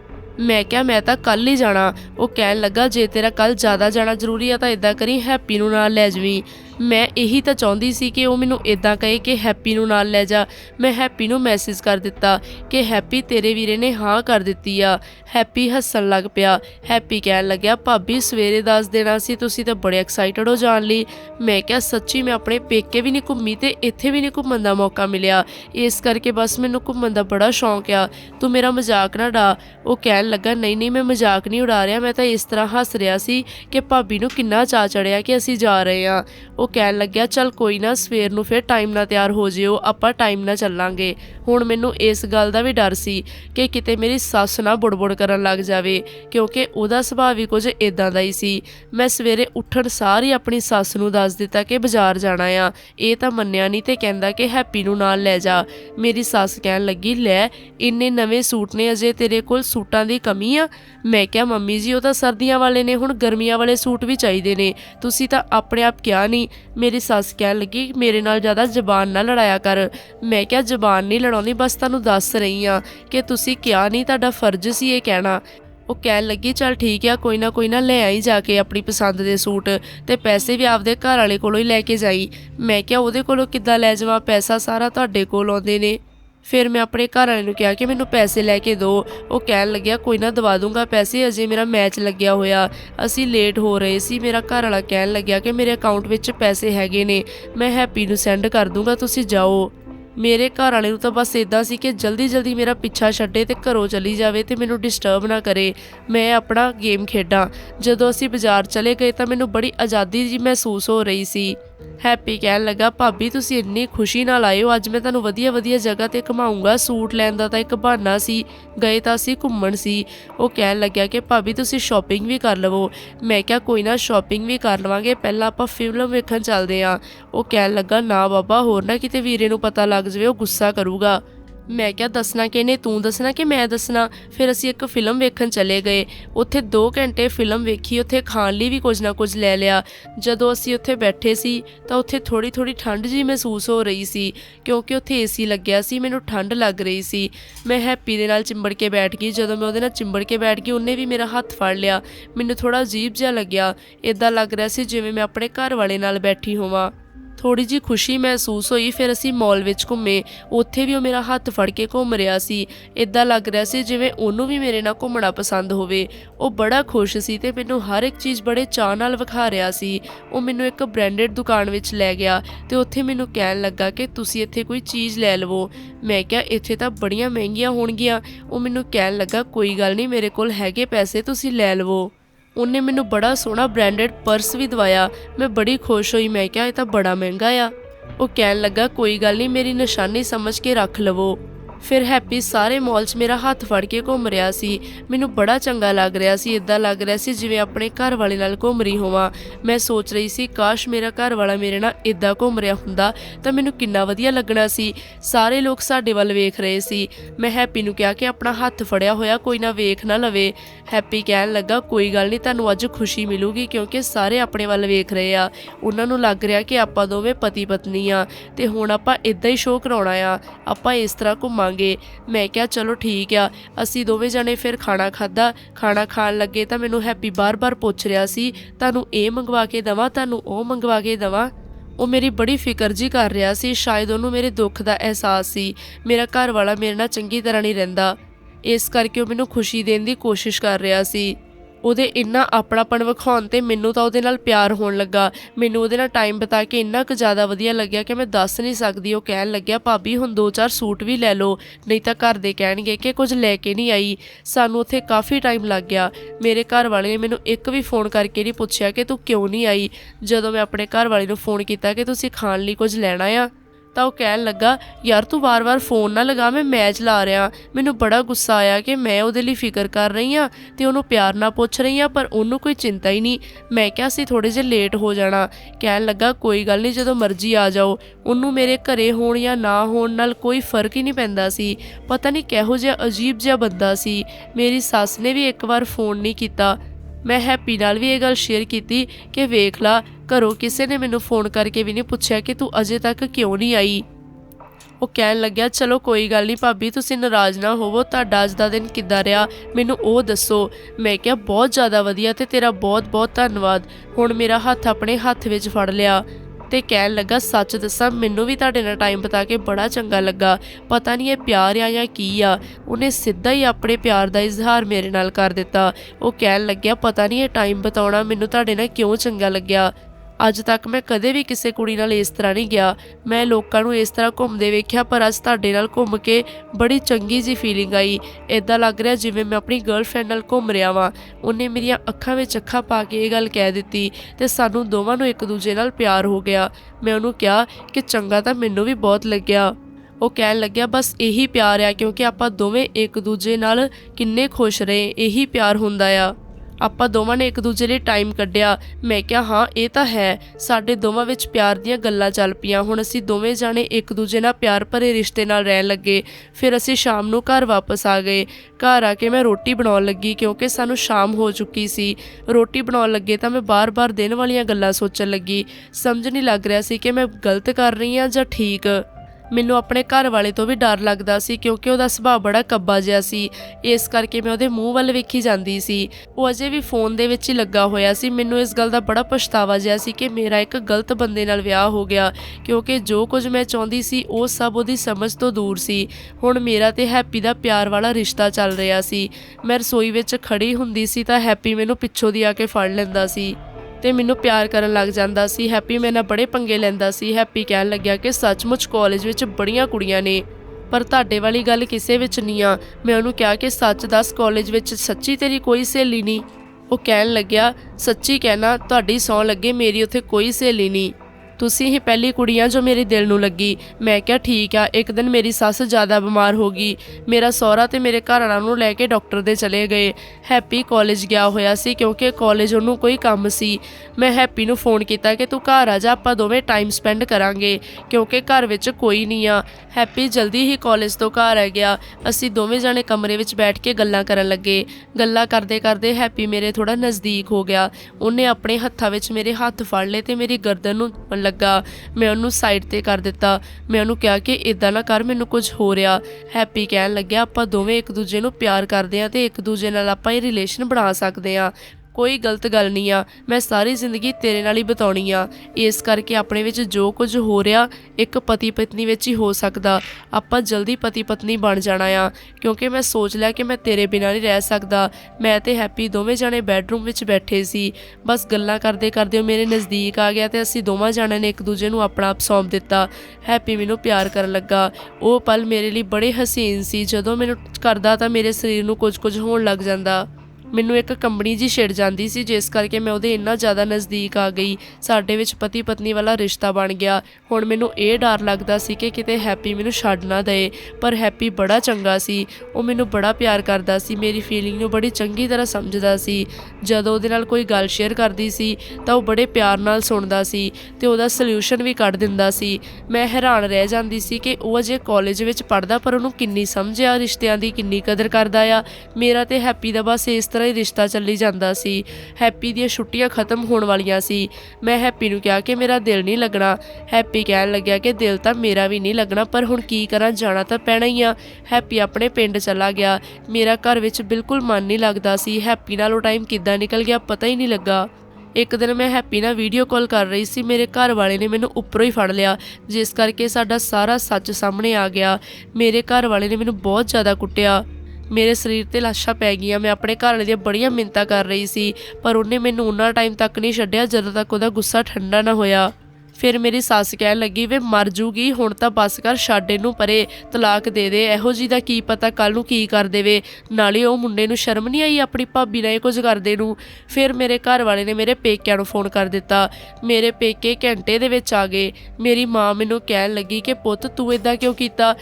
ਮੈਂ ਕਿਹਾ, ਮੈਂ ਤਾਂ ਕੱਲ ਹੀ ਜਾਣਾ। ਉਹ ਕਹਿਣ ਲੱਗਾ, ਜੇ ਤੇਰਾ ਕੱਲ ਜ਼ਿਆਦਾ ਜਾਣਾ ਜ਼ਰੂਰੀ ਆ ਤਾਂ ਇਦਾਂ ਕਰੀ, ਹੈਪੀ ਨੂੰ ਨਾਲ ਲੈ ਜਵੀਂ। ਮੈਂ ਇਹੀ ਤਾਂ ਚਾਹੁੰਦੀ ਸੀ ਕਿ ਉਹ ਮੈਨੂੰ ਇਦਾਂ ਕਹੇ ਕਿ ਹੈਪੀ ਨੂੰ ਨਾਲ ਲੈ ਜਾ। ਮੈਂ ਹੈਪੀ ਨੂੰ ਮੈਸੇਜ ਕਰ ਦਿੱਤਾ ਕਿ ਹੈਪੀ ਤੇਰੇ ਵੀਰੇ ਨੇ ਹਾਂ ਕਰ ਦਿੱਤੀ ਆ। ਹੈਪੀ ਹੱਸਣ ਲੱਗ ਪਿਆ। ਹੈਪੀ ਕਹਿਣ ਲੱਗਿਆ, ਭਾਬੀ, ਸਵੇਰੇ ਦੱਸ ਦੇਣਾ ਸੀ, ਤੁਸੀਂ ਤਾਂ ਬੜੇ ਐਕਸਾਈਟਡ ਹੋ ਜਾਣ ਲਈ। ਮੈਂ ਕਿਹਾ, ਸੱਚੀ ਮੈਂ ਆਪਣੇ ਪੇਕੇ ਵੀ ਨਹੀਂ ਘੁੰਮੀ ਤੇ ਇੱਥੇ ਵੀ ਨਹੀਂ ਘੁੰਮਣ ਦਾ ਮੌਕਾ ਮਿਲਿਆ। ਇਸ ਕਰਕੇ ਬਸ ਮੈਨੂੰ ਘੁੰਮਣ ਦਾ ਬੜਾ ਸ਼ੌਂਕ ਆ। ਤੂੰ ਮੇਰਾ ਮਜ਼ਾਕ ਨਾ ਡਾ ਉਹ ਕਹਿਣ ਲੱਗਾ, ਨਹੀਂ ਨਹੀਂ, ਮੈਂ ਮਜ਼ਾਕ ਨਹੀਂ ਉਡਾ ਰਿਹਾ। ਮੈਂ ਤਾਂ ਇਸ ਤਰ੍ਹਾਂ ਹੱਸ ਰਿਹਾ ਸੀ ਕਿ ਭਾਬੀ ਨੂੰ ਕਿੰਨਾ ਚਾ ਚੜਿਆ ਕਿ ਅਸੀਂ ਜਾ ਰਹੇ ਆ ਉਹ ਕਹਿਣ ਲੱਗਿਆ, ਚੱਲ ਕੋਈ ਨਾ, ਸਵੇਰ ਨੂੰ ਫਿਰ ਟਾਈਮ ਨਾਲ ਤਿਆਰ ਹੋ ਜਿਓ, ਆਪਾਂ ਟਾਈਮ ਨਾਲ ਚੱਲਾਂਗੇ। ਹੁਣ ਮੈਨੂੰ ਇਸ ਗੱਲ ਦਾ ਵੀ ਡਰ ਸੀ ਕਿ ਕਿਤੇ ਮੇਰੀ ਸੱਸ ਨਾ ਬੁੜਬੁੜ ਕਰਨ ਲੱਗ ਜਾਵੇ, ਕਿਉਂਕਿ ਉਹਦਾ ਸੁਭਾਅ ਵੀ ਕੁਝ ਇਦਾਂ ਦਾ ਹੀ ਸੀ। ਮੈਂ ਸਵੇਰੇ ਉੱਠਣ ਸਾਰ ਹੀ ਆਪਣੀ ਸੱਸ ਨੂੰ ਦੱਸ ਦਿੱਤਾ ਕਿ ਬਾਜ਼ਾਰ ਜਾਣਾ ਆ। ਇਹ ਤਾਂ ਮੰਨਿਆ ਨਹੀਂ ਤੇ ਕਹਿੰਦਾ ਕਿ ਹੈਪੀ ਨੂੰ ਨਾਲ ਲੈ ਜਾ। ਮੇਰੀ ਸੱਸ ਕਹਿਣ ਲੱਗੀ, ਲੈ, ਇੰਨੇ ਨਵੇਂ ਸੂਟ ਨੇ, ਅਜੇ ਤੇਰੇ ਕੋਲ ਸੂਟਾਂ ਦੀ ਕਮੀ ਆ? ਮੈਂ ਕਿਹਾ, ਮੰਮੀ ਜੀ, ਉਹ ਤਾਂ ਸਰਦੀਆਂ ਵਾਲੇ ਨੇ, ਹੁਣ ਗਰਮੀਆਂ ਵਾਲੇ ਸੂਟ ਵੀ ਚਾਹੀਦੇ ਨੇ। ਤੁਸੀਂ ਤਾਂ ਆਪਣੇ ਆਪ ਕਿਹਾ ਨਹੀਂ ਮੇਰੀ ਸੱਸ ਕਹਿਣ ਲੱਗੀ, ਮੇਰੇ ਨਾਲ ਜ਼ਿਆਦਾ ਜ਼ਬਾਨ ਨਾ ਲੜਾਇਆ ਕਰ। ਮੈਂ ਕਿਹਾ, ਜ਼ਬਾਨ ਨਹੀਂ ਲੜਾਉਂਦੀ ਬਸ ਤੁਹਾਨੂੰ ਦੱਸ ਰਹੀ ਆ ਕਿ ਤੁਸੀਂ ਕਿਹਾ ਨਹੀਂ, ਤੁਹਾਡਾ ਫਰਜ਼ ਸੀ ਇਹ ਕਹਿਣਾ। ਉਹ ਕਹਿਣ ਲੱਗੀ, ਚੱਲ ਠੀਕ ਆ, ਕੋਈ ਨਾ ਕੋਈ ਨਾ, ਲੈ ਆਈ ਜਾ ਕੇ ਆਪਣੀ ਪਸੰਦ ਦੇ ਸੂਟ ਤੇ ਪੈਸੇ ਵੀ ਆਪਦੇ ਘਰ ਵਾਲੇ ਕੋਲੋਂ ਹੀ ਲੈ ਕੇ ਜਾਈ। ਮੈਂ ਕਿਹਾ, ਉਹਦੇ ਕੋਲੋਂ ਕਿੱਦਾਂ ਲੈ ਜਾਵਾਂ? ਪੈਸਾ ਸਾਰਾ ਤੁਹਾਡੇ ਕੋਲ ਆਉਂਦੇ ਨੇ। ਫਿਰ ਮੈਂ ਆਪਣੇ ਘਰ ਵਾਲੇ ਨੂੰ ਕਿਹਾ ਕਿ ਮੈਨੂੰ ਪੈਸੇ ਲੈ ਕੇ ਦਿਓ। ਉਹ ਕਹਿਣ ਲੱਗਿਆ, ਕੋਈ ਨਾ ਦਵਾ ਦੂੰਗਾ ਪੈਸੇ, ਅਜੇ ਮੇਰਾ ਮੈਚ ਲੱਗਿਆ ਹੋਇਆ। ਅਸੀਂ ਲੇਟ ਹੋ ਰਹੇ ਸੀ। ਮੇਰਾ ਘਰ ਵਾਲਾ ਕਹਿਣ ਲੱਗਿਆ ਕਿ ਮੇਰੇ ਅਕਾਊਂਟ ਵਿੱਚ ਪੈਸੇ ਹੈਗੇ ਨੇ। ਮੈਂ ਹੈਪੀ ਨੂੰ ਸੈਂਡ ਕਰ ਦੂੰਗਾ, ਤੁਸੀਂ ਜਾਓ। ਮੇਰੇ ਘਰ ਵਾਲੇ ਨੂੰ ਤਾਂ ਬਸ ਇਦਾਂ ਸੀ ਕਿ ਜਲਦੀ ਜਲਦੀ ਮੇਰਾ ਪਿੱਛਾ ਛੱਡੇ ਤੇ ਘਰੋਂ ਚਲੀ ਜਾਵੇ ਤੇ ਮੈਨੂੰ ਡਿਸਟਰਬ ਨਾ ਕਰੇ। ਮੈਂ ਆਪਣਾ ਗੇਮ ਖੇਡਾਂ। ਜਦੋਂ ਅਸੀਂ ਬਾਜ਼ਾਰ ਚਲੇ ਗਏ ਤਾਂ ਮੈਨੂੰ ਬੜੀ ਆਜ਼ਾਦੀ ਜੀ ਮਹਿਸੂਸ ਹੋ ਰਹੀ ਸੀ। ਹੈਪੀ ਕਹਿਣ ਲੱਗਾ, ਭਾਬੀ, ਤੁਸੀਂ ਇੰਨੀ ਖੁਸ਼ੀ ਨਾਲ ਆਏ ਹੋ ਅੱਜ ਮੈਂ ਤੁਹਾਨੂੰ ਵਧੀਆ ਵਧੀਆ ਜਗ੍ਹਾ ਤੇ ਘੁਮਾਉਂਗਾ। ਸੂਟ ਲੈਣ ਦਾ ਤਾਂ ਇੱਕ ਬਹਾਨਾ ਸੀ। ਗਏ ਤਾਂ ਅਸੀਂ ਘੁੰਮਣ ਸੀ। ਉਹ ਕਹਿਣ ਲੱਗਿਆ ਕਿ, ਭਾਬੀ, ਤੁਸੀਂ ਸ਼ਾਪਿੰਗ ਵੀ ਕਰ ਲਵੋ। ਮੈਂ ਕਿਹਾ, ਕੋਈ ਨਾ ਸ਼ਾਪਿੰਗ ਵੀ ਕਰ ਲਵਾਂਗੇ। ਪਹਿਲਾਂ ਆਪਾਂ ਫਿਲਮ ਵੇਖਣ ਚੱਲਦੇ ਆਂ। ਉਹ ਕਹਿਣ ਲੱਗਾ, ਨਾ ਬਾਬਾ, ਹੋਰ ਨਾ ਕਿਤੇ ਵੀਰੇ ਨੂੰ ਪਤਾ ਲੱਗ ਜਾਵੇ, ਉਹ ਗੁੱਸਾ ਕਰੂਗਾ। ਮੈਂ ਕਿਹਾ, ਦੱਸਣਾ ਕਿ ਇਹਨੇ, ਤੂੰ ਦੱਸਣਾ ਕਿ ਮੈਂ ਦੱਸਣਾ? ਫਿਰ ਅਸੀਂ ਇੱਕ ਫਿਲਮ ਵੇਖਣ ਚਲੇ ਗਏ। ਉੱਥੇ 2 ਘੰਟੇ ਫਿਲਮ ਵੇਖੀ, ਉੱਥੇ ਖਾਣ ਲਈ ਵੀ ਕੁਝ ਨਾ ਕੁਝ ਲੈ ਲਿਆ। ਜਦੋਂ ਅਸੀਂ ਉੱਥੇ ਬੈਠੇ ਸੀ, ਤਾਂ ਉੱਥੇ ਥੋੜੀ ਥੋੜੀ ਠੰਡ ਜੀ ਮਹਿਸੂਸ ਹੋ ਰਹੀ ਸੀ, ਕਿਉਂਕਿ ਉੱਥੇ ਏਸੀ ਲੱਗਿਆ ਸੀ, ਮੈਨੂੰ ਠੰਡ ਲੱਗ ਰਹੀ ਸੀ। ਮੈਂ ਹੈਪੀ ਦੇ ਨਾਲ ਚਿੰਬੜ ਕੇ ਬੈਠ ਗਈ। ਜਦੋਂ ਮੈਂ ਉਹਦੇ ਨਾਲ ਚਿੰਬੜ ਕੇ ਬੈਠ ਗਈ, ਉਹਨੇ ਵੀ ਮੇਰਾ ਹੱਥ ਫੜ ਲਿਆ। ਮੈਨੂੰ ਥੋੜਾ ਅਜੀਬ ਜਿਹਾ ਲੱਗਿਆ। ਇਦਾਂ ਲੱਗ ਰਿਹਾ ਸੀ ਜਿਵੇਂ ਮੈਂ ਆਪਣੇ ਘਰ ਵਾਲੇ ਨਾਲ ਬੈਠੀ ਹੋਵਾਂ। ਥੋੜੀ ਜੀ ਖੁਸ਼ੀ ਮਹਿਸੂਸ ਹੋਈ, ਫਿਰ ਅਸੀਂ ਮਾਲ ਵਿੱਚ ਘੁੰਮੇ। ਉੱਥੇ ਵੀ ਉਹ ਮੇਰਾ ਹੱਥ ਫੜ ਕੇ ਘੁੰਮ ਰਿਹਾ ਸੀ। ਇਦਾਂ ਲੱਗ ਰਿਹਾ ਸੀ ਜਿਵੇਂ ਉਹਨੂੰ ਵੀ ਮੇਰੇ ਨਾਲ ਘੁੰਮਣਾ ਪਸੰਦ ਹੋਵੇ। ਉਹ ਬੜਾ ਖੁਸ਼ ਸੀ ਤੇ ਮੈਨੂੰ ਹਰ ਇੱਕ ਚੀਜ਼ ਬੜੇ ਚਾਅ ਨਾਲ ਵਿਖਾ ਰਿਹਾ ਸੀ। ਉਹ ਮੈਨੂੰ ਇੱਕ ਬ੍ਰਾਂਡਡ ਦੁਕਾਨ ਵਿੱਚ ਲੈ ਗਿਆ ਤੇ ਉੱਥੇ ਮੈਨੂੰ ਕਹਿਣ ਲੱਗਾ ਕਿ ਤੁਸੀਂ ਇੱਥੇ ਕੋਈ ਚੀਜ਼ ਲੈ ਲਵੋ। ਮੈਂ ਕਿਹਾ, ਇੱਥੇ ਤਾਂ ਬੜੀਆਂ ਮਹਿੰਗੀਆਂ ਹੋਣਗੀਆਂ। ਉਹ ਮੈਨੂੰ ਕਹਿਣ ਲੱਗਾ, ਕੋਈ ਗੱਲ ਨਹੀਂ, ਮੇਰੇ ਕੋਲ ਹੈਗੇ ਪੈਸੇ, ਤੁਸੀਂ ਲੈ ਲਵੋ। ਉਹਨੇ ਮੈਨੂੰ ਬੜਾ ਸੋਹਣਾ ਬ੍ਰਾਂਡਡ ਪਰਸ ਵੀ ਦਵਾਇਆ। ਮੈਂ ਬੜੀ ਖੁਸ਼ ਹੋਈ, ਮੈਂ ਕਿਹਾ, ਇਹ ਤਾਂ ਬੜਾ ਮਹਿੰਗਾ ਆ। ਉਹ ਕਹਿਣ ਲੱਗਾ, ਕੋਈ ਗੱਲ ਨਹੀਂ, ਮੇਰੀ ਨਿਸ਼ਾਨੀ ਸਮਝ ਕੇ ਰੱਖ ਲਵੋ। ਫਿਰ ਹੈਪੀ ਸਾਰੇ ਮਾਲ 'ਚ ਮੇਰਾ ਹੱਥ ਫੜ ਕੇ ਘੁੰਮ ਰਿਹਾ ਸੀ। ਮੈਨੂੰ ਬੜਾ ਚੰਗਾ ਲੱਗ ਰਿਹਾ ਸੀ ਇਦਾਂ ਲੱਗ ਰਿਹਾ ਸੀ ਜਿਵੇਂ ਆਪਣੇ ਘਰ ਵਾਲੇ ਨਾਲ ਘੁੰਮ ਰਹੀ ਹੋਵਾਂ। ਮੈਂ ਸੋਚ ਰਹੀ ਸੀ, ਕਾਸ਼ ਮੇਰਾ ਘਰ ਵਾਲਾ ਮੇਰੇ ਨਾਲ ਇਦਾਂ ਘੁੰਮ ਰਿਹਾ ਹੁੰਦਾ ਤਾਂ ਮੈਨੂੰ ਕਿੰਨਾ ਵਧੀਆ ਲੱਗਣਾ ਸੀ। ਸਾਰੇ ਲੋਕ ਸਾਡੇ ਵੱਲ ਵੇਖ ਰਹੇ ਸੀ। ਮੈਂ ਹੈਪੀ ਨੂੰ ਕਿਹਾ ਕਿ ਆਪਣਾ ਹੱਥ ਫੜਿਆ ਹੋਇਆ ਕੋਈ ਨਾ ਵੇਖ ਨਾ ਲਵੇ। ਹੈਪੀ ਕਹਿਣ ਲੱਗਾ, ਕੋਈ ਗੱਲ ਨਹੀਂ, ਤੁਹਾਨੂੰ ਅੱਜ ਖੁਸ਼ੀ ਮਿਲੂਗੀ ਕਿਉਂਕਿ ਸਾਰੇ ਆਪਣੇ ਵੱਲ ਵੇਖ ਰਹੇ ਆ। ਉਹਨਾਂ ਨੂੰ ਲੱਗ ਰਿਹਾ ਕਿ ਆਪਾਂ ਦੋਵੇਂ ਪਤੀ ਪਤਨੀ ਆ ਤੇ ਹੁਣ ਆਪਾਂ ਇਦਾਂ ਹੀ ਸ਼ੋਅ ਕਰਾਉਣਾ ਆ। ਆਪਾਂ ਇਸ ਤਰ੍ਹਾਂ ਘੁੰਮਾਂਗੇ ਮੈਂ ਕਿਹਾ, ਚਲੋ ਠੀਕ ਆ। ਅਸੀਂ ਦੋਵੇਂ ਜਣੇ ਫਿਰ ਖਾਣਾ ਖਾਦਾ ਖਾਣਾ ਖਾਣ ਲੱਗੇ ਤਾਂ ਮੈਨੂੰ ਹੈਪੀ ਬਾਰ-ਬਾਰ ਪੁੱਛ ਰਿਹਾ ਸੀ, ਤੁਹਾਨੂੰ ਇਹ ਮੰਗਵਾ ਕੇ ਦਵਾਂ? ਤੁਹਾਨੂੰ ਉਹ ਮੰਗਵਾ ਕੇ ਦਵਾਂ? ਉਹ ਮੇਰੀ ਬੜੀ ਫਿਕਰ ਜੀ ਕਰ ਰਿਹਾ ਸੀ। ਸ਼ਾਇਦ ਉਹਨੂੰ ਮੇਰੇ ਦੁੱਖ ਦਾ ਅਹਿਸਾਸ ਸੀ। ਮੇਰਾ ਘਰ ਵਾਲਾ ਮੇਰੇ ਨਾਲ ਚੰਗੀ ਤਰ੍ਹਾਂ ਨਹੀਂ ਰਹਿੰਦਾ। ਇਸ ਕਰਕੇ ਉਹ ਮੈਨੂੰ ਖੁਸ਼ੀ ਦੇਣ ਦੀ ਕੋਸ਼ਿਸ਼ ਕਰ ਰਿਹਾ ਸੀ। ਉਹਦੇ ਇੰਨਾ ਆਪਣਾਪਣ ਵਿਖਾਉਣ ਤੇ ਮੈਨੂੰ ਤਾਂ ਉਹਦੇ ਨਾਲ ਪਿਆਰ ਹੋਣ ਲੱਗਾ। ਮੈਨੂੰ ਉਹਦੇ ਨਾਲ ਟਾਈਮ ਬਿਤਾ ਕੇ ਇੰਨਾ ਕੁ ਜ਼ਿਆਦਾ ਵਧੀਆ ਲੱਗਿਆ ਕਿ ਮੈਂ ਦੱਸ ਨਹੀਂ ਸਕਦੀ। ਉਹ ਕਹਿਣ ਲੱਗਿਆ, ਭਾਬੀ, ਹੁਣ ਦੋ ਚਾਰ ਸੂਟ ਵੀ ਲੈ ਲਓ, ਨਹੀਂ ਤਾਂ ਘਰ ਦੇ ਕਹਿਣਗੇ ਕਿ ਕੁਝ ਲੈ ਕੇ ਨਹੀਂ ਆਈ। ਸਾਨੂੰ ਉੱਥੇ ਕਾਫੀ ਟਾਈਮ ਲੱਗ ਗਿਆ। ਮੇਰੇ ਘਰ ਵਾਲੇ ਨੇ ਮੈਨੂੰ ਇੱਕ ਵੀ ਫੋਨ ਕਰਕੇ ਨਹੀਂ ਪੁੱਛਿਆ ਕਿ ਤੂੰ ਕਿਉਂ ਨਹੀਂ ਆਈ? ਜਦੋਂ ਮੈਂ ਆਪਣੇ ਘਰ ਵਾਲੇ ਨੂੰ ਫੋਨ ਕੀਤਾ ਕਿ ਤੁਸੀਂ ਖਾਣ ਲਈ ਕੁਝ ਲੈਣਾ ਆ ਤਾਂ ਉਹ ਕਹਿਣ ਲੱਗਾ, ਯਾਰ ਤੂੰ ਵਾਰ-ਵਾਰ ਫੋਨ ਨਾ ਲਗਾ, ਮੈਂ ਮੈਚ ਲਾ ਰਿਹਾ। ਮੈਨੂੰ ਬੜਾ ਗੁੱਸਾ ਆਇਆ ਕਿ ਮੈਂ ਉਹਦੇ ਲਈ ਫਿਕਰ ਕਰ ਰਹੀ ਹਾਂ ਤੇ ਉਹਨੂੰ ਪਿਆਰ ਨਾਲ ਪੁੱਛ ਰਹੀ ਹਾਂ, ਪਰ ਉਹਨੂੰ ਕੋਈ ਚਿੰਤਾ ਹੀ ਨਹੀਂ। ਮੈਂ ਕਿਹਾ ਸੀ ਥੋੜੇ ਜਿਹਾ ਲੇਟ ਹੋ ਜਾਣਾ। ਕਹਿਣ ਲੱਗਾ, ਕੋਈ ਗੱਲ ਨਹੀਂ, ਜਦੋਂ ਮਰਜ਼ੀ ਆ ਜਾਓ। ਉਹਨੂੰ ਮੇਰੇ ਘਰੇ ਹੋਣ ਜਾਂ ਨਾ ਹੋਣ ਨਾਲ ਕੋਈ ਫ਼ਰਕ ਹੀ ਨਹੀਂ ਪੈਂਦਾ ਸੀ। ਪਤਾ ਨਹੀਂ ਕਿਹੋ ਜਿਹਾ ਅਜੀਬ ਜਿਹਾ ਬੰਦਾ ਸੀ। ਮੇਰੀ ਸੱਸ ਨੇ ਵੀ ਇੱਕ ਵਾਰ ਫੋਨ ਨਹੀਂ ਕੀਤਾ। ਮੈਂ ਹੈਪੀ ਨਾਲ ਵੀ ਇਹ ਗੱਲ ਸ਼ੇਅਰ ਕੀਤੀ ਕਿ ਵੇਖ ਲਾ, ਘਰੋਂ ਕਿਸੇ ਨੇ ਮੈਨੂੰ ਫੋਨ ਕਰਕੇ ਵੀ ਨਹੀਂ ਪੁੱਛਿਆ ਕਿ ਤੂੰ ਅਜੇ ਤੱਕ ਕਿਉਂ ਨਹੀਂ ਆਈ। ਉਹ ਕਹਿਣ ਲੱਗਿਆ, ਚਲੋ ਕੋਈ ਗੱਲ ਨਹੀਂ ਭਾਬੀ, ਤੁਸੀਂ ਨਾਰਾਜ਼ ਨਾ ਹੋਵੋ, ਤੁਹਾਡਾ ਅੱਜ ਦਾ ਦਿਨ ਕਿੱਦਾਂ ਰਿਹਾ, ਮੈਨੂੰ ਉਹ ਦੱਸੋ। ਮੈਂ ਕਿਹਾ, ਬਹੁਤ ਜ਼ਿਆਦਾ ਵਧੀਆ ਤੇ ਤੇਰਾ ਬਹੁਤ ਬਹੁਤ ਧੰਨਵਾਦ। ਹੁਣ ਮੇਰਾ ਹੱਥ ਆਪਣੇ ਹੱਥ ਵਿੱਚ ਫੜ ਲਿਆ। ਤੇ ਕਹਿਣ ਲੱਗਾ, ਸੱਚ ਦੱਸਾਂ, ਮੈਨੂੰ ਵੀ ਤੁਹਾਡੇ ਨਾਲ ਟਾਈਮ ਬਿਤਾ ਕੇ ਬੜਾ ਚੰਗਾ ਲੱਗਾ। ਪਤਾ ਨਹੀਂ ਇਹ ਪਿਆਰ ਆ ਜਾਂ ਕੀ ਆ। ਉਹਨੇ ਸਿੱਧਾ ਹੀ ਆਪਣੇ ਪਿਆਰ ਦਾ ਇਜ਼ਹਾਰ ਮੇਰੇ ਨਾਲ ਕਰ ਦਿੱਤਾ। ਉਹ ਕਹਿਣ ਲੱਗਿਆ, ਪਤਾ ਨਹੀਂ ਇਹ ਟਾਈਮ ਬਿਤਾਉਣਾ ਮੈਨੂੰ ਤੁਹਾਡੇ ਨਾਲ ਕਿਉਂ ਚੰਗਾ ਲੱਗਿਆ? ਅੱਜ ਤੱਕ ਮੈਂ ਕਦੇ ਵੀ ਕਿਸੇ ਕੁੜੀ ਨਾਲ ਇਸ ਤਰ੍ਹਾਂ ਨਹੀਂ ਗਿਆ। ਮੈਂ ਲੋਕਾਂ ਨੂੰ ਇਸ ਤਰ੍ਹਾਂ ਘੁੰਮਦੇ ਵੇਖਿਆ, ਪਰ ਅੱਜ ਤੁਹਾਡੇ ਨਾਲ ਘੁੰਮ ਕੇ ਬੜੀ ਚੰਗੀ ਜੀ ਫੀਲਿੰਗ ਆਈ। ਇਦਾਂ ਲੱਗ ਰਿਹਾ ਜਿਵੇਂ ਮੈਂ ਆਪਣੀ ਗਰਲਫ੍ਰੈਂਡ ਨਾਲ ਘੁੰਮ ਰਿਹਾ ਵਾਂ। ਉਹਨੇ ਮੇਰੀਆਂ ਅੱਖਾਂ ਵਿੱਚ ਅੱਖਾਂ ਪਾ ਕੇ ਇਹ ਗੱਲ ਕਹਿ ਦਿੱਤੀ ਤੇ ਸਾਨੂੰ ਦੋਵਾਂ ਨੂੰ ਇੱਕ ਦੂਜੇ ਨਾਲ ਪਿਆਰ ਹੋ ਗਿਆ। ਮੈਂ ਉਹਨੂੰ ਕਿਹਾ ਕਿ ਚੰਗਾ ਤਾਂ ਮੈਨੂੰ ਵੀ ਬਹੁਤ ਲੱਗਿਆ। ਉਹ ਕਹਿਣ ਲੱਗਿਆ, ਬਸ ਇਹੀ ਪਿਆਰ ਆ ਕਿਉਂਕਿ ਆਪਾਂ ਦੋਵੇਂ ਇੱਕ ਦੂਜੇ ਨਾਲ ਕਿੰਨੇ ਖੁਸ਼ ਰਹੇ, ਇਹੀ ਪਿਆਰ ਹੁੰਦਾ ਆ। ਆਪਾਂ ਦੋਵਾਂ ਨੇ ਇੱਕ ਦੂਜੇ ਲਈ ਟਾਈਮ ਕੱਢਿਆ। ਮੈਂ ਕਿਹਾ, ਹਾਂ, ਇਹ ਤਾਂ ਹੈ। ਸਾਡੇ ਦੋਵਾਂ ਵਿੱਚ ਪਿਆਰ ਦੀਆਂ ਗੱਲਾਂ ਚੱਲ ਪਈਆਂ। ਹੁਣ ਅਸੀਂ ਦੋਵੇਂ ਜਾਣੇ ਇੱਕ ਦੂਜੇ ਨਾਲ ਪਿਆਰ ਭਰੇ ਰਿਸ਼ਤੇ ਨਾਲ ਰਹਿਣ ਲੱਗੇ। ਫਿਰ ਅਸੀਂ ਸ਼ਾਮ ਨੂੰ ਘਰ ਵਾਪਸ ਆ ਗਏ। ਘਰ ਆ ਕੇ ਮੈਂ ਰੋਟੀ ਬਣਾਉਣ ਲੱਗੀ ਕਿਉਂਕਿ ਸਾਨੂੰ ਸ਼ਾਮ ਹੋ ਚੁੱਕੀ ਸੀ। ਰੋਟੀ ਬਣਾਉਣ ਲੱਗੇ ਤਾਂ ਮੈਂ ਬਾਰ-ਬਾਰ ਦਿਨ ਵਾਲੀਆਂ ਗੱਲਾਂ ਸੋਚਣ ਲੱਗੀ। ਸਮਝ ਨਹੀਂ ਲੱਗ ਰਿਹਾ ਸੀ ਕਿ ਮੈਂ ਗਲਤ ਕਰ ਰਹੀ ਹਾਂ ਜਾਂ ਠੀਕ। ਮੈਨੂੰ ਆਪਣੇ ਘਰ ਵਾਲੇ ਤੋਂ ਵੀ ਡਰ ਲੱਗਦਾ ਸੀ ਕਿਉਂਕਿ ਉਹਦਾ ਸੁਭਾਅ ਬੜਾ ਕੱਬਾ ਜਿਹਾ ਸੀ। ਇਸ ਕਰਕੇ ਮੈਂ ਉਹਦੇ ਮੂੰਹ ਵੱਲ ਵੇਖੀ ਜਾਂਦੀ ਸੀ। ਉਹ ਅਜੇ ਵੀ ਫੋਨ ਦੇ ਵਿੱਚ ਹੀ ਲੱਗਾ ਹੋਇਆ ਸੀ। ਮੈਨੂੰ ਇਸ ਗੱਲ ਦਾ ਬੜਾ ਪਛਤਾਵਾ ਜਿਹਾ ਸੀ ਕਿ ਮੇਰਾ ਇੱਕ ਗਲਤ ਬੰਦੇ ਨਾਲ ਵਿਆਹ ਹੋ ਗਿਆ ਕਿਉਂਕਿ ਜੋ ਕੁਝ ਮੈਂ ਚਾਹੁੰਦੀ ਸੀ ਉਹ ਸਭ ਉਹਦੀ ਸਮਝ ਤੋਂ ਦੂਰ ਸੀ। ਹੁਣ ਮੇਰਾ ਤੇ ਹੈਪੀ ਦਾ ਪਿਆਰ ਵਾਲਾ ਰਿਸ਼ਤਾ ਚੱਲ ਰਿਹਾ ਸੀ। ਮੈਂ ਰਸੋਈ ਵਿੱਚ ਖੜੀ ਹੁੰਦੀ ਸੀ ਤਾਂ ਹੈਪੀ ਮੈਨੂੰ ਪਿੱਛੋਂ ਦੀ ਆ ਕੇ ਫੜ ਲੈਂਦਾ ਸੀ। ਤੇ ਮੈਨੂੰ ਪਿਆਰ ਕਰਨ ਲੱਗ ਜਾਂਦਾ ਸੀ। ਹੈਪੀ ਮੇਰੇ ਨਾਲ ਬੜੇ ਪੰਗੇ ਲੈਂਦਾ ਸੀ। ਹੈਪੀ ਕਹਿਣ ਲੱਗਿਆ ਕਿ ਸੱਚਮੁੱਚ ਕਾਲਜ ਵਿੱਚ ਬੜੀਆਂ ਕੁੜੀਆਂ ਨੇ, ਪਰ ਤੁਹਾਡੇ ਵਾਲੀ ਗੱਲ ਕਿਸੇ ਵਿੱਚ ਨਹੀਂ ਆ। ਮੈਂ ਉਹਨੂੰ ਕਿਹਾ ਕਿ ਸੱਚ ਦੱਸ ਕਾਲਜ ਵਿੱਚ ਸੱਚੀ ਤੇਰੀ ਕੋਈ ਸਹੇਲੀ ਨਹੀਂ। ਉਹ ਕਹਿਣ ਲੱਗਿਆ, ਸੱਚੀ ਕਹਿਣਾ, ਤੁਹਾਡੀ ਸੌ ਲੱਗੇ, ਮੇਰੀ ਉੱਥੇ ਕੋਈ ਸਹੇਲੀ ਨਹੀਂ। ਤੁਸੀਂ ਹੀ ਪਹਿਲੀ ਕੁੜੀ ਆ ਜੋ ਮੇਰੇ ਦਿਲ ਨੂੰ ਲੱਗੀ। ਮੈਂ ਕਿਹਾ, ਠੀਕ ਆ, ਇੱਕ ਦਿਨ ਮੇਰੀ ਸੱਸ ਜ਼ਿਆਦਾ ਬਿਮਾਰ ਹੋ ਗਈ। ਮੇਰਾ ਸਹੁਰਾ ਤੇ ਮੇਰੇ ਘਰ ਵਾਲਿਆਂ ਨੂੰ ਲੈ ਕੇ ਡਾਕਟਰ ਦੇ ਚਲੇ ਗਏ। ਹੈਪੀ ਕਾਲਜ ਗਿਆ ਹੋਇਆ ਸੀ ਕਿਉਂਕਿ ਕਾਲਜ ਉਹਨੂੰ ਕੋਈ ਕੰਮ ਸੀ। ਮੈਂ ਹੈਪੀ ਨੂੰ ਫੋਨ ਕੀਤਾ ਕਿ ਤੂੰ ਘਰ ਆ ਜਾ, ਆਪਾਂ ਦੋਵੇਂ ਟਾਈਮ ਸਪੈਂਡ ਕਰਾਂਗੇ, ਕਿਉਂਕਿ ਘਰ ਵਿੱਚ ਕੋਈ ਨਹੀਂ ਆ। ਹੈਪੀ ਜਲਦੀ ਹੀ ਕਾਲਜ ਤੋਂ ਘਰ ਆ ਗਿਆ। ਅਸੀਂ ਦੋਵੇਂ ਜਾਣੇ ਕਮਰੇ ਵਿੱਚ ਬੈਠ ਕੇ ਗੱਲਾਂ ਕਰਨ ਲੱਗੇ। ਗੱਲਾਂ ਕਰਦੇ ਕਰਦੇ ਹੈਪੀ ਮੇਰੇ ਥੋੜਾ ਨਜ਼ਦੀਕ ਹੋ ਗਿਆ। ਉਹਨੇ ਆਪਣੇ ਹੱਥਾਂ ਵਿੱਚ ਮੇਰੇ ਹੱਥ ਫੜ ਲਏ ਤੇ ਮੇਰੀ ਗਰਦਨ ਨੂੰ ਲੱਗ ਲੱਗਾ। ਮੈਂ ਉਹਨੂੰ ਸਾਈਡ ਤੇ ਕਰ ਦਿੱਤਾ। ਮੈਂ ਉਹਨੂੰ ਕਿਹਾ ਕਿ ਇਦਾਂ ਨਾ ਕਰ, ਮੈਨੂੰ ਕੁਝ ਹੋ ਰਿਹਾ। ਹੈਪੀ ਕਹਿਣ ਲੱਗਿਆ, ਆਪਾਂ ਦੋਵੇਂ ਇੱਕ ਦੂਜੇ ਨੂੰ ਪਿਆਰ ਕਰਦੇ ਆ ਤੇ ਇੱਕ ਦੂਜੇ ਨਾਲ ਆਪਾਂ ਇਹ ਰਿਲੇਸ਼ਨ ਬਣਾ ਸਕਦੇ ਆ ਕੋਈ ਗਲਤ ਗੱਲ ਨਹੀਂ ਆ, ਮੈਂ ਸਾਰੀ ਜ਼ਿੰਦਗੀ ਤੇਰੇ ਨਾਲ ਹੀ ਬਿਤਾਉਣੀ ਆ। ਇਸ ਕਰਕੇ ਆਪਣੇ ਵਿੱਚ ਜੋ ਕੁਝ ਹੋ ਰਿਹਾ, ਇੱਕ ਪਤੀ ਪਤਨੀ ਵਿੱਚ ਹੀ ਹੋ ਸਕਦਾ। ਆਪਾਂ ਜਲਦੀ ਪਤੀ ਪਤਨੀ ਬਣ ਜਾਣਾ ਆ, ਕਿਉਂਕਿ ਮੈਂ ਸੋਚ ਲਿਆ ਕਿ ਮੈਂ ਤੇਰੇ ਬਿਨਾਂ ਨਹੀਂ ਰਹਿ ਸਕਦਾ। ਮੈਂ ਤੇ ਹੈਪੀ ਦੋਵੇਂ ਜਾਣੇ ਬੈੱਡਰੂਮ ਵਿੱਚ ਬੈਠੇ ਸੀ। ਬਸ ਗੱਲਾਂ ਕਰਦੇ ਕਰਦੇ ਉਹ ਮੇਰੇ ਨਜ਼ਦੀਕ ਆ ਗਿਆ ਤੇ ਅਸੀਂ ਦੋਵਾਂ ਜਾਣਿਆਂ ਨੇ ਇੱਕ ਦੂਜੇ ਨੂੰ ਆਪਣਾ ਆਪ ਸੌਂਪ ਦਿੱਤਾ। ਹੈਪੀ ਮੈਨੂੰ ਪਿਆਰ ਕਰਨ ਲੱਗਾ। ਉਹ ਪਲ ਮੇਰੇ ਲਈ ਬੜੇ ਹਸੀਨ ਸੀ। ਜਦੋਂ ਮੈਨੂੰ ਕਰਦਾ ਤਾਂ ਮੇਰੇ ਸਰੀਰ ਨੂੰ ਕੁਝ ਕੁਝ ਹੋਣ ਲੱਗ ਜਾਂਦਾ। ਮੈਨੂੰ ਇੱਕ ਕੰਬਣੀ ਜੀ ਛਿੜ ਜਾਂਦੀ ਸੀ, ਜਿਸ ਕਰਕੇ ਮੈਂ ਉਹਦੇ ਇੰਨਾ ਜ਼ਿਆਦਾ ਨਜ਼ਦੀਕ ਆ ਗਈ। ਸਾਡੇ ਵਿੱਚ ਪਤੀ ਪਤਨੀ ਵਾਲਾ ਰਿਸ਼ਤਾ ਬਣ ਗਿਆ। ਹੁਣ ਮੈਨੂੰ ਇਹ ਡਰ ਲੱਗਦਾ ਸੀ ਕਿ ਕਿਤੇ ਹੈਪੀ ਮੈਨੂੰ ਛੱਡ ਨਾ ਦੇਏ, ਪਰ ਹੈਪੀ ਬੜਾ ਚੰਗਾ ਸੀ। ਉਹ ਮੈਨੂੰ ਬੜਾ ਪਿਆਰ ਕਰਦਾ ਸੀ, ਮੇਰੀ ਫੀਲਿੰਗ ਨੂੰ ਬੜੀ ਚੰਗੀ ਤਰ੍ਹਾਂ ਸਮਝਦਾ ਸੀ। ਜਦੋਂ ਉਹਦੇ ਨਾਲ ਕੋਈ ਗੱਲ ਸ਼ੇਅਰ ਕਰਦੀ ਸੀ, ਤਾਂ ਉਹ ਬੜੇ ਪਿਆਰ ਨਾਲ ਸੁਣਦਾ ਸੀ ਤੇ ਉਹਦਾ ਸੋਲੂਸ਼ਨ ਵੀ ਕੱਢ ਦਿੰਦਾ ਸੀ। ਮੈਂ ਹੈਰਾਨ ਰਹਿ ਜਾਂਦੀ ਸੀ ਕਿ ਉਹ ਅਜੇ ਕਾਲਜ ਵਿੱਚ ਪੜਦਾ ਪਰ ਉਹਨੂੰ ਕਿੰਨੀ ਸਮਝ ਆ, ਰਿਸ਼ਤਿਆਂ ਦੀ ਕਿੰਨੀ ਕਦਰ ਕਰਦਾ ਆ। ਮੇਰਾ ਤੇ ਹੈਪੀ ਦਾ ਬਸ ਇਸ ਤਰ੍ਹਾਂ ਹੀ ਰਿਸ਼ਤਾ ਚੱਲੀ ਜਾਂਦਾ ਸੀ। ਹੈਪੀ ਦੀਆਂ ਛੁੱਟੀਆਂ ਖਤਮ ਹੋਣ ਵਾਲੀਆਂ ਸੀ। ਮੈਂ ਹੈਪੀ ਨੂੰ ਕਿਹਾ ਕਿ ਮੇਰਾ ਦਿਲ ਨਹੀਂ ਲੱਗਣਾ। ਹੈਪੀ ਕਹਿਣ ਲੱਗਿਆ ਕਿ ਦਿਲ ਤਾਂ ਮੇਰਾ ਵੀ ਨਹੀਂ ਲੱਗਣਾ, ਪਰ ਹੁਣ ਕੀ ਕਰਾਂ, ਜਾਣਾ ਤਾਂ ਪੈਣਾ ਹੀ ਆ। ਹੈਪੀ ਆਪਣੇ ਪਿੰਡ ਚਲਾ ਗਿਆ। ਮੇਰਾ ਘਰ ਵਿੱਚ ਬਿਲਕੁਲ ਮਨ ਨਹੀਂ ਲੱਗਦਾ ਸੀ। ਹੈਪੀ ਨਾਲ ਉਹ ਟਾਈਮ ਕਿੱਦਾਂ ਨਿਕਲ ਗਿਆ ਪਤਾ ਹੀ ਨਹੀਂ ਲੱਗਾ। ਇੱਕ ਦਿਨ ਮੈਂ ਹੈਪੀ ਨਾਲ ਵੀਡੀਓ ਕਾਲ ਕਰ ਰਹੀ ਸੀ। ਮੇਰੇ ਘਰ ਵਾਲੇ ਨੇ ਮੈਨੂੰ ਉੱਪਰੋਂ ਹੀ ਫੜ ਲਿਆ, ਜਿਸ ਕਰਕੇ ਸਾਡਾ ਸਾਰਾ ਸੱਚ ਸਾਹਮਣੇ ਆ ਗਿਆ। ਮੇਰੇ ਘਰ ਵਾਲੇ ਨੇ ਮੈਨੂੰ ਬਹੁਤ ਜ਼ਿਆਦਾ ਕੁੱਟਿਆ। ਮੇਰੇ ਸਰੀਰ ਤੇ ਲਾਸ਼ਾਂ ਪੈ ਗਈਆਂ, ਮੈਂ ਆਪਣੇ ਘਰ ਵਾਲੇ ਦੀਆਂ ਬੜੀਆਂ ਮਿੰਨਤਾਂ ਕਰ ਰਹੀ ਸੀ, ਪਰ ਉਹਨੇ ਮੈਨੂੰ ਉਹਨਾਂ ਟਾਈਮ ਤੱਕ ਨਹੀਂ ਛੱਡਿਆ ਜਦੋਂ ਤੱਕ ਉਹਦਾ ਗੁੱਸਾ ਠੰਡਾ ਨਾ ਹੋਇਆ। ਫਿਰ ਮੇਰੀ ਸੱਸ ਕਹਿਣ ਲੱਗੀ, ਵੇ, ਮਰ ਜੂਗੀ, ਹੁਣ ਤਾਂ ਬਸ ਕਰ, ਛੱਡ ਇਹਨੂੰ ਪਰੇ, ਤਲਾਕ ਦੇ ਦੇ, ਇਹੋ ਜੀ ਦਾ ਕੀ ਪਤਾ ਕੱਲ ਨੂੰ ਕੀ ਕਰ ਦੇਵੇ। ਨਾਲੇ ਉਹ ਮੁੰਡੇ ਨੂੰ ਸ਼ਰਮ ਨਹੀਂ ਆਈ ਆਪਣੀ ਭਾਬੀ ਨਾਲ ਇਹ ਕੁਝ ਕਰਦੇ ਨੂੰ? ਫਿਰ ਮੇਰੇ ਘਰ ਵਾਲੇ ਨੇ ਮੇਰੇ ਪੇਕਿਆਂ ਨੂੰ ਫੋਨ ਕਰ ਦਿੱਤਾ। ਮੇਰੇ ਪੇਕੇ ਘੰਟੇ ਦੇ ਵਿੱਚ ਆ ਗਏ। ਮੇਰੀ ਮਾਂ ਮੈਨੂੰ ਕਹਿਣ ਲੱਗੀ ਕਿ, ਪੁੱਤ, ਤੂੰ ਇਦਾਂ ਕਿਉਂ ਕੀਤਾ?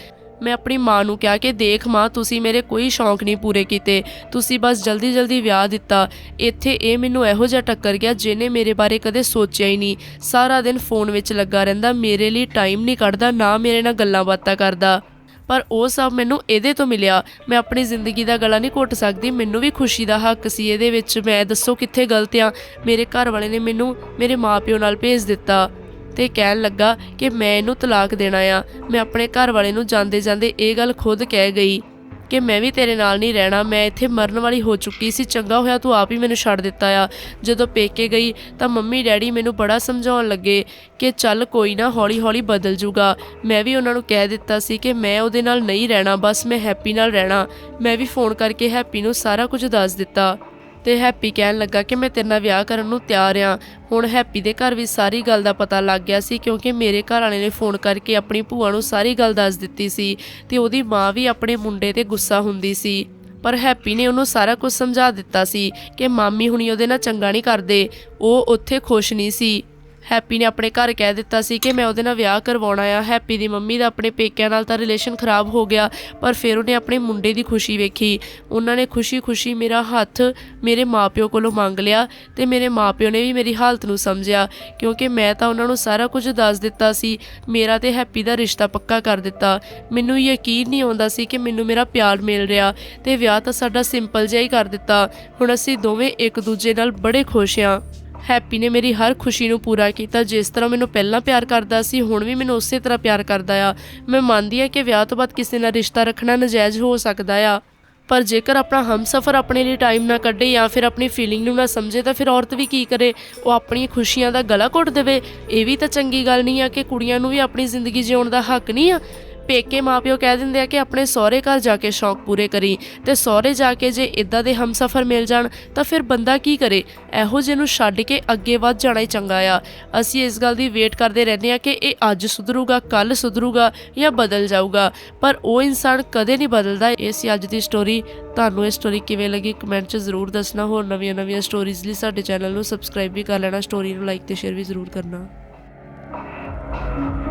ਮੈਂ ਆਪਣੀ ਮਾਂ ਨੂੰ ਕਿਹਾ ਕਿ ਦੇਖ ਮਾਂ, ਤੁਸੀਂ ਮੇਰੇ ਕੋਈ ਸ਼ੌਂਕ ਨਹੀਂ ਪੂਰੇ ਕੀਤੇ। ਤੁਸੀਂ ਬਸ ਜਲਦੀ ਜਲਦੀ ਵਿਆਹ ਦਿੱਤਾ। ਇੱਥੇ ਇਹ ਮੈਨੂੰ ਇਹੋ ਜਿਹਾ ਟੱਕਰ ਗਿਆ ਜਿਹਨੇ ਮੇਰੇ ਬਾਰੇ ਕਦੇ ਸੋਚਿਆ ਹੀ ਨਹੀਂ। ਸਾਰਾ ਦਿਨ ਫੋਨ ਵਿੱਚ ਲੱਗਾ ਰਹਿੰਦਾ। ਮੇਰੇ ਲਈ ਟਾਈਮ ਨਹੀਂ ਕੱਢਦਾ, ਨਾ ਮੇਰੇ ਨਾਲ ਗੱਲਾਂ ਬਾਤਾਂ ਕਰਦਾ। ਪਰ ਉਹ ਸਭ ਮੈਨੂੰ ਇਹਦੇ ਤੋਂ ਮਿਲਿਆ। ਮੈਂ ਆਪਣੀ ਜ਼ਿੰਦਗੀ ਦਾ ਗਲਾ ਨਹੀਂ ਘੁੱਟ ਸਕਦੀ। ਮੈਨੂੰ ਵੀ ਖੁਸ਼ੀ ਦਾ ਹੱਕ ਸੀ ਇਹਦੇ ਵਿੱਚ। ਮੈਂ ਦੱਸੋ ਕਿੱਥੇ ਗਲਤ ਆ? ਮੇਰੇ ਘਰ ਵਾਲੇ ਨੇ ਮੈਨੂੰ ਮੇਰੇ ਮਾਪਿਓ ਨਾਲ ਭੇਜ ਦਿੱਤਾ। ਤੇ ਕਹਿਣ ਲੱਗਾ ਕਿ ਮੈਂ ਇਹਨੂੰ ਤਲਾਕ ਦੇਣਾ ਆ। ਮੈਂ ਆਪਣੇ ਘਰ ਵਾਲੇ ਨੂੰ ਜਾਂਦੇ ਜਾਂਦੇ ਇਹ ਗੱਲ ਖੁਦ ਕਹਿ ਗਈ ਕਿ ਮੈਂ ਵੀ ਤੇਰੇ ਨਾਲ ਨਹੀਂ ਰਹਿਣਾ, ਮੈਂ ਇੱਥੇ ਮਰਨ ਵਾਲੀ ਹੋ ਚੁੱਕੀ ਸੀ, ਚੰਗਾ ਹੋਇਆ ਤੂੰ ਆਪ ਹੀ ਮੈਨੂੰ ਛੱਡ ਦਿੱਤਾ ਆ। ਜਦੋਂ ਪੇਕੇ ਗਈ ਤਾਂ ਮੰਮੀ ਡੈਡੀ ਮੈਨੂੰ ਬੜਾ ਸਮਝਾਉਣ ਲੱਗੇ ਕਿ ਚੱਲ ਕੋਈ ਨਾ ਹੌਲੀ ਹੌਲੀ ਬਦਲ ਜੂਗਾ। ਮੈਂ ਵੀ ਉਹਨਾਂ ਨੂੰ ਕਹਿ ਦਿੱਤਾ ਸੀ ਕਿ ਮੈਂ ਉਹਦੇ ਨਾਲ ਨਹੀਂ ਰਹਿਣਾ, ਬਸ ਮੈਂ ਹੈਪੀ ਨਾਲ ਰਹਿਣਾ। ਮੈਂ ਵੀ ਫੋਨ ਕਰਕੇ ਹੈਪੀ ਨੂੰ ਸਾਰਾ ਕੁਝ ਦੱਸ ਦਿੱਤਾ। ਤੇ ਹੈਪੀ ਕਹਿਣ ਲੱਗਾ ਕਿ ਮੈਂ ਤੇਰੇ ਨਾਲ ਵਿਆਹ ਕਰਨ ਨੂੰ ਤਿਆਰ ਆ। ਹੁਣ ਹੈਪੀ ਦੇ ਘਰ ਵੀ ਸਾਰੀ ਗੱਲ ਦਾ ਪਤਾ ਲੱਗ ਗਿਆ ਸੀ ਕਿਉਂਕਿ ਮੇਰੇ ਘਰ ਵਾਲੇ ਨੇ ਫੋਨ ਕਰਕੇ ਆਪਣੀ ਭੂਆ ਨੂੰ ਸਾਰੀ ਗੱਲ ਦੱਸ ਦਿੱਤੀ ਸੀ ਤੇ ਉਹਦੀ ਮਾਂ ਵੀ ਆਪਣੇ ਮੁੰਡੇ ਤੇ ਗੁੱਸਾ ਹੁੰਦੀ ਸੀ। ਪਰ ਹੈਪੀ ਨੇ ਉਹਨੂੰ ਸਾਰਾ ਕੁਝ ਸਮਝਾ ਦਿੱਤਾ ਸੀ ਕਿ ਮਾਮੀ ਹੁਣੀ ਉਹਦੇ ਨਾਲ ਚੰਗਾ ਨਹੀਂ ਕਰਦੇ। ਉਹ ਉੱਥੇ ਖੁਸ਼ ਨਹੀਂ ਸੀ। ਹੈਪੀ ਨੇ ਆਪਣੇ ਘਰ ਕਹਿ ਦਿੱਤਾ ਸੀ ਕਿ ਮੈਂ ਉਹਦੇ ਨਾਲ ਵਿਆਹ ਕਰਵਾਉਣਾ ਆ ਹੈਪੀ ਦੀ ਮੰਮੀ ਦਾ ਆਪਣੇ ਪੇਕਿਆਂ ਨਾਲ ਤਾਂ ਰਿਲੇਸ਼ਨ ਖਰਾਬ ਹੋ ਗਿਆ, ਪਰ ਫਿਰ ਉਹਨੇ ਆਪਣੇ ਮੁੰਡੇ ਦੀ ਖੁਸ਼ੀ ਵੇਖੀ। ਉਹਨਾਂ ਨੇ ਖੁਸ਼ੀ-ਖੁਸ਼ੀ ਮੇਰਾ ਹੱਥ ਮੇਰੇ ਮਾਪਿਓ ਕੋਲੋਂ ਮੰਗ ਲਿਆ ਤੇ ਮੇਰੇ ਮਾਪਿਓ ਨੇ ਵੀ ਮੇਰੀ ਹਾਲਤ ਨੂੰ ਸਮਝਿਆ, ਕਿਉਂਕਿ ਮੈਂ ਤਾਂ ਉਹਨਾਂ ਨੂੰ ਸਾਰਾ ਕੁਝ ਦੱਸ ਦਿੱਤਾ ਸੀ। ਮੇਰਾ ਤੇ ਹੈਪੀ ਦਾ ਰਿਸ਼ਤਾ ਪੱਕਾ ਕਰ ਦਿੱਤਾ। ਮੈਨੂੰ ਯਕੀਨ ਨਹੀਂ ਆਉਂਦਾ ਸੀ ਕਿ ਮੈਨੂੰ ਮੇਰਾ ਪਿਆਰ ਮਿਲ ਰਿਹਾ ਤੇ ਵਿਆਹ ਤਾਂ ਸਾਡਾ ਸਿੰਪਲ ਜਿਹਾ ਹੀ ਕਰ ਦਿੱਤਾ। ਹੁਣ ਅਸੀਂ ਦੋਵੇਂ ਇੱਕ ਦੂਜੇ ਨਾਲ ਬੜੇ ਖੁਸ਼ ਹਾਂ। ਹੈਪੀ ਨੇ ਮੇਰੀ ਹਰ ਖੁਸ਼ੀ ਨੂੰ ਪੂਰਾ ਕੀਤਾ। ਜਿਸ ਤਰ੍ਹਾਂ ਮੈਨੂੰ ਪਹਿਲਾਂ ਪਿਆਰ ਕਰਦਾ ਸੀ, ਹੁਣ ਵੀ ਮੈਨੂੰ ਉਸੇ ਤਰ੍ਹਾਂ ਪਿਆਰ ਕਰਦਾ ਆ। ਮੈਂ ਮੰਨਦੀ ਆ ਕਿ ਵਿਆਹ ਤੋਂ ਬਾਅਦ ਕਿਸੇ ਨਾਲ ਰਿਸ਼ਤਾ ਰੱਖਣਾ ਨਜਾਇਜ਼ ਹੋ ਸਕਦਾ ਆ। ਪਰ ਜੇਕਰ ਆਪਣਾ ਹਮਸਫਰ ਆਪਣੇ ਲਈ ਟਾਈਮ ਨਾ ਕੱਢੇ ਜਾਂ ਫਿਰ ਆਪਣੀ ਫੀਲਿੰਗ ਨੂੰ ਨਾ ਸਮਝੇ, ਤਾਂ ਫਿਰ ਔਰਤ ਵੀ ਕੀ ਕਰੇ? ਉਹ ਆਪਣੀਆਂ ਖੁਸ਼ੀਆਂ ਦਾ ਗਲਾ ਘੁੱਟ ਦੇਵੇ। ਇਹ ਵੀ ਤਾਂ ਚੰਗੀ ਗੱਲ ਨਹੀਂ ਆ ਕਿ ਕੁੜੀਆਂ ਨੂੰ ਵੀ ਆਪਣੀ ਜ਼ਿੰਦਗੀ ਜਿਉਣ ਦਾ ਹੱਕ ਨਹੀਂ ਆ। ਪੇਕੇ ਮਾਪਿਓ ਕਹਿ ਦਿੰਦੇ ਆ ਕਿ ਆਪਣੇ ਸਹੁਰੇ ਘਰ ਜਾ ਕੇ ਸ਼ੌਂਕ ਪੂਰੇ ਕਰੀ ਤੇ ਸਹੁਰੇ ਜਾ ਕੇ ਜੇ ਇਦਾਂ ਦੇ ਹਮਸਫਰ ਮਿਲ ਜਾਣ ਤਾਂ ਫਿਰ ਬੰਦਾ ਕੀ ਕਰੇ? ਇਹੋ ਜਿਹੇ ਨੂੰ ਛੱਡ ਕੇ ਅੱਗੇ ਵੱਧ ਜਾਣਾ ਹੀ ਚੰਗਾ ਆ। ਅਸੀਂ ਇਸ ਗੱਲ ਦੀ ਵੇਟ ਕਰਦੇ ਰਹਿੰਦੇ ਆ ਕਿ ਇਹ ਅੱਜ ਸੁਧਰੂਗਾ ਕੱਲ ਸੁਧਰੂਗਾ ਜਾਂ ਬਦਲ ਜਾਊਗਾ। ਪਰ ਉਹ ਇਨਸਾਨ ਕਦੇ ਨਹੀਂ ਬਦਲਦਾ। ਇਹ ਸੀ ਅੱਜ ਦੀ ਸਟੋਰੀ ਤੁਹਾਨੂੰ ਇਹ ਸਟੋਰੀ ਕਿਵੇਂ ਲੱਗੀ ਕਮੈਂਟ 'ਚ ਜ਼ਰੂਰ ਦੱਸਣਾ। ਹੋਰ ਨਵੀਆਂ-ਨਵੀਆਂ ਸਟੋਰੀਜ਼ ਲਈ ਸਾਡੇ ਚੈਨਲ ਨੂੰ ਸਬਸਕ੍ਰਾਈਬ ਵੀ ਕਰ ਲੈਣਾ। ਸਟੋਰੀ ਨੂੰ ਲਾਈਕ ਤੇ ਸ਼ੇਅਰ ਵੀ ਜ਼ਰੂਰ ਕਰਨਾ।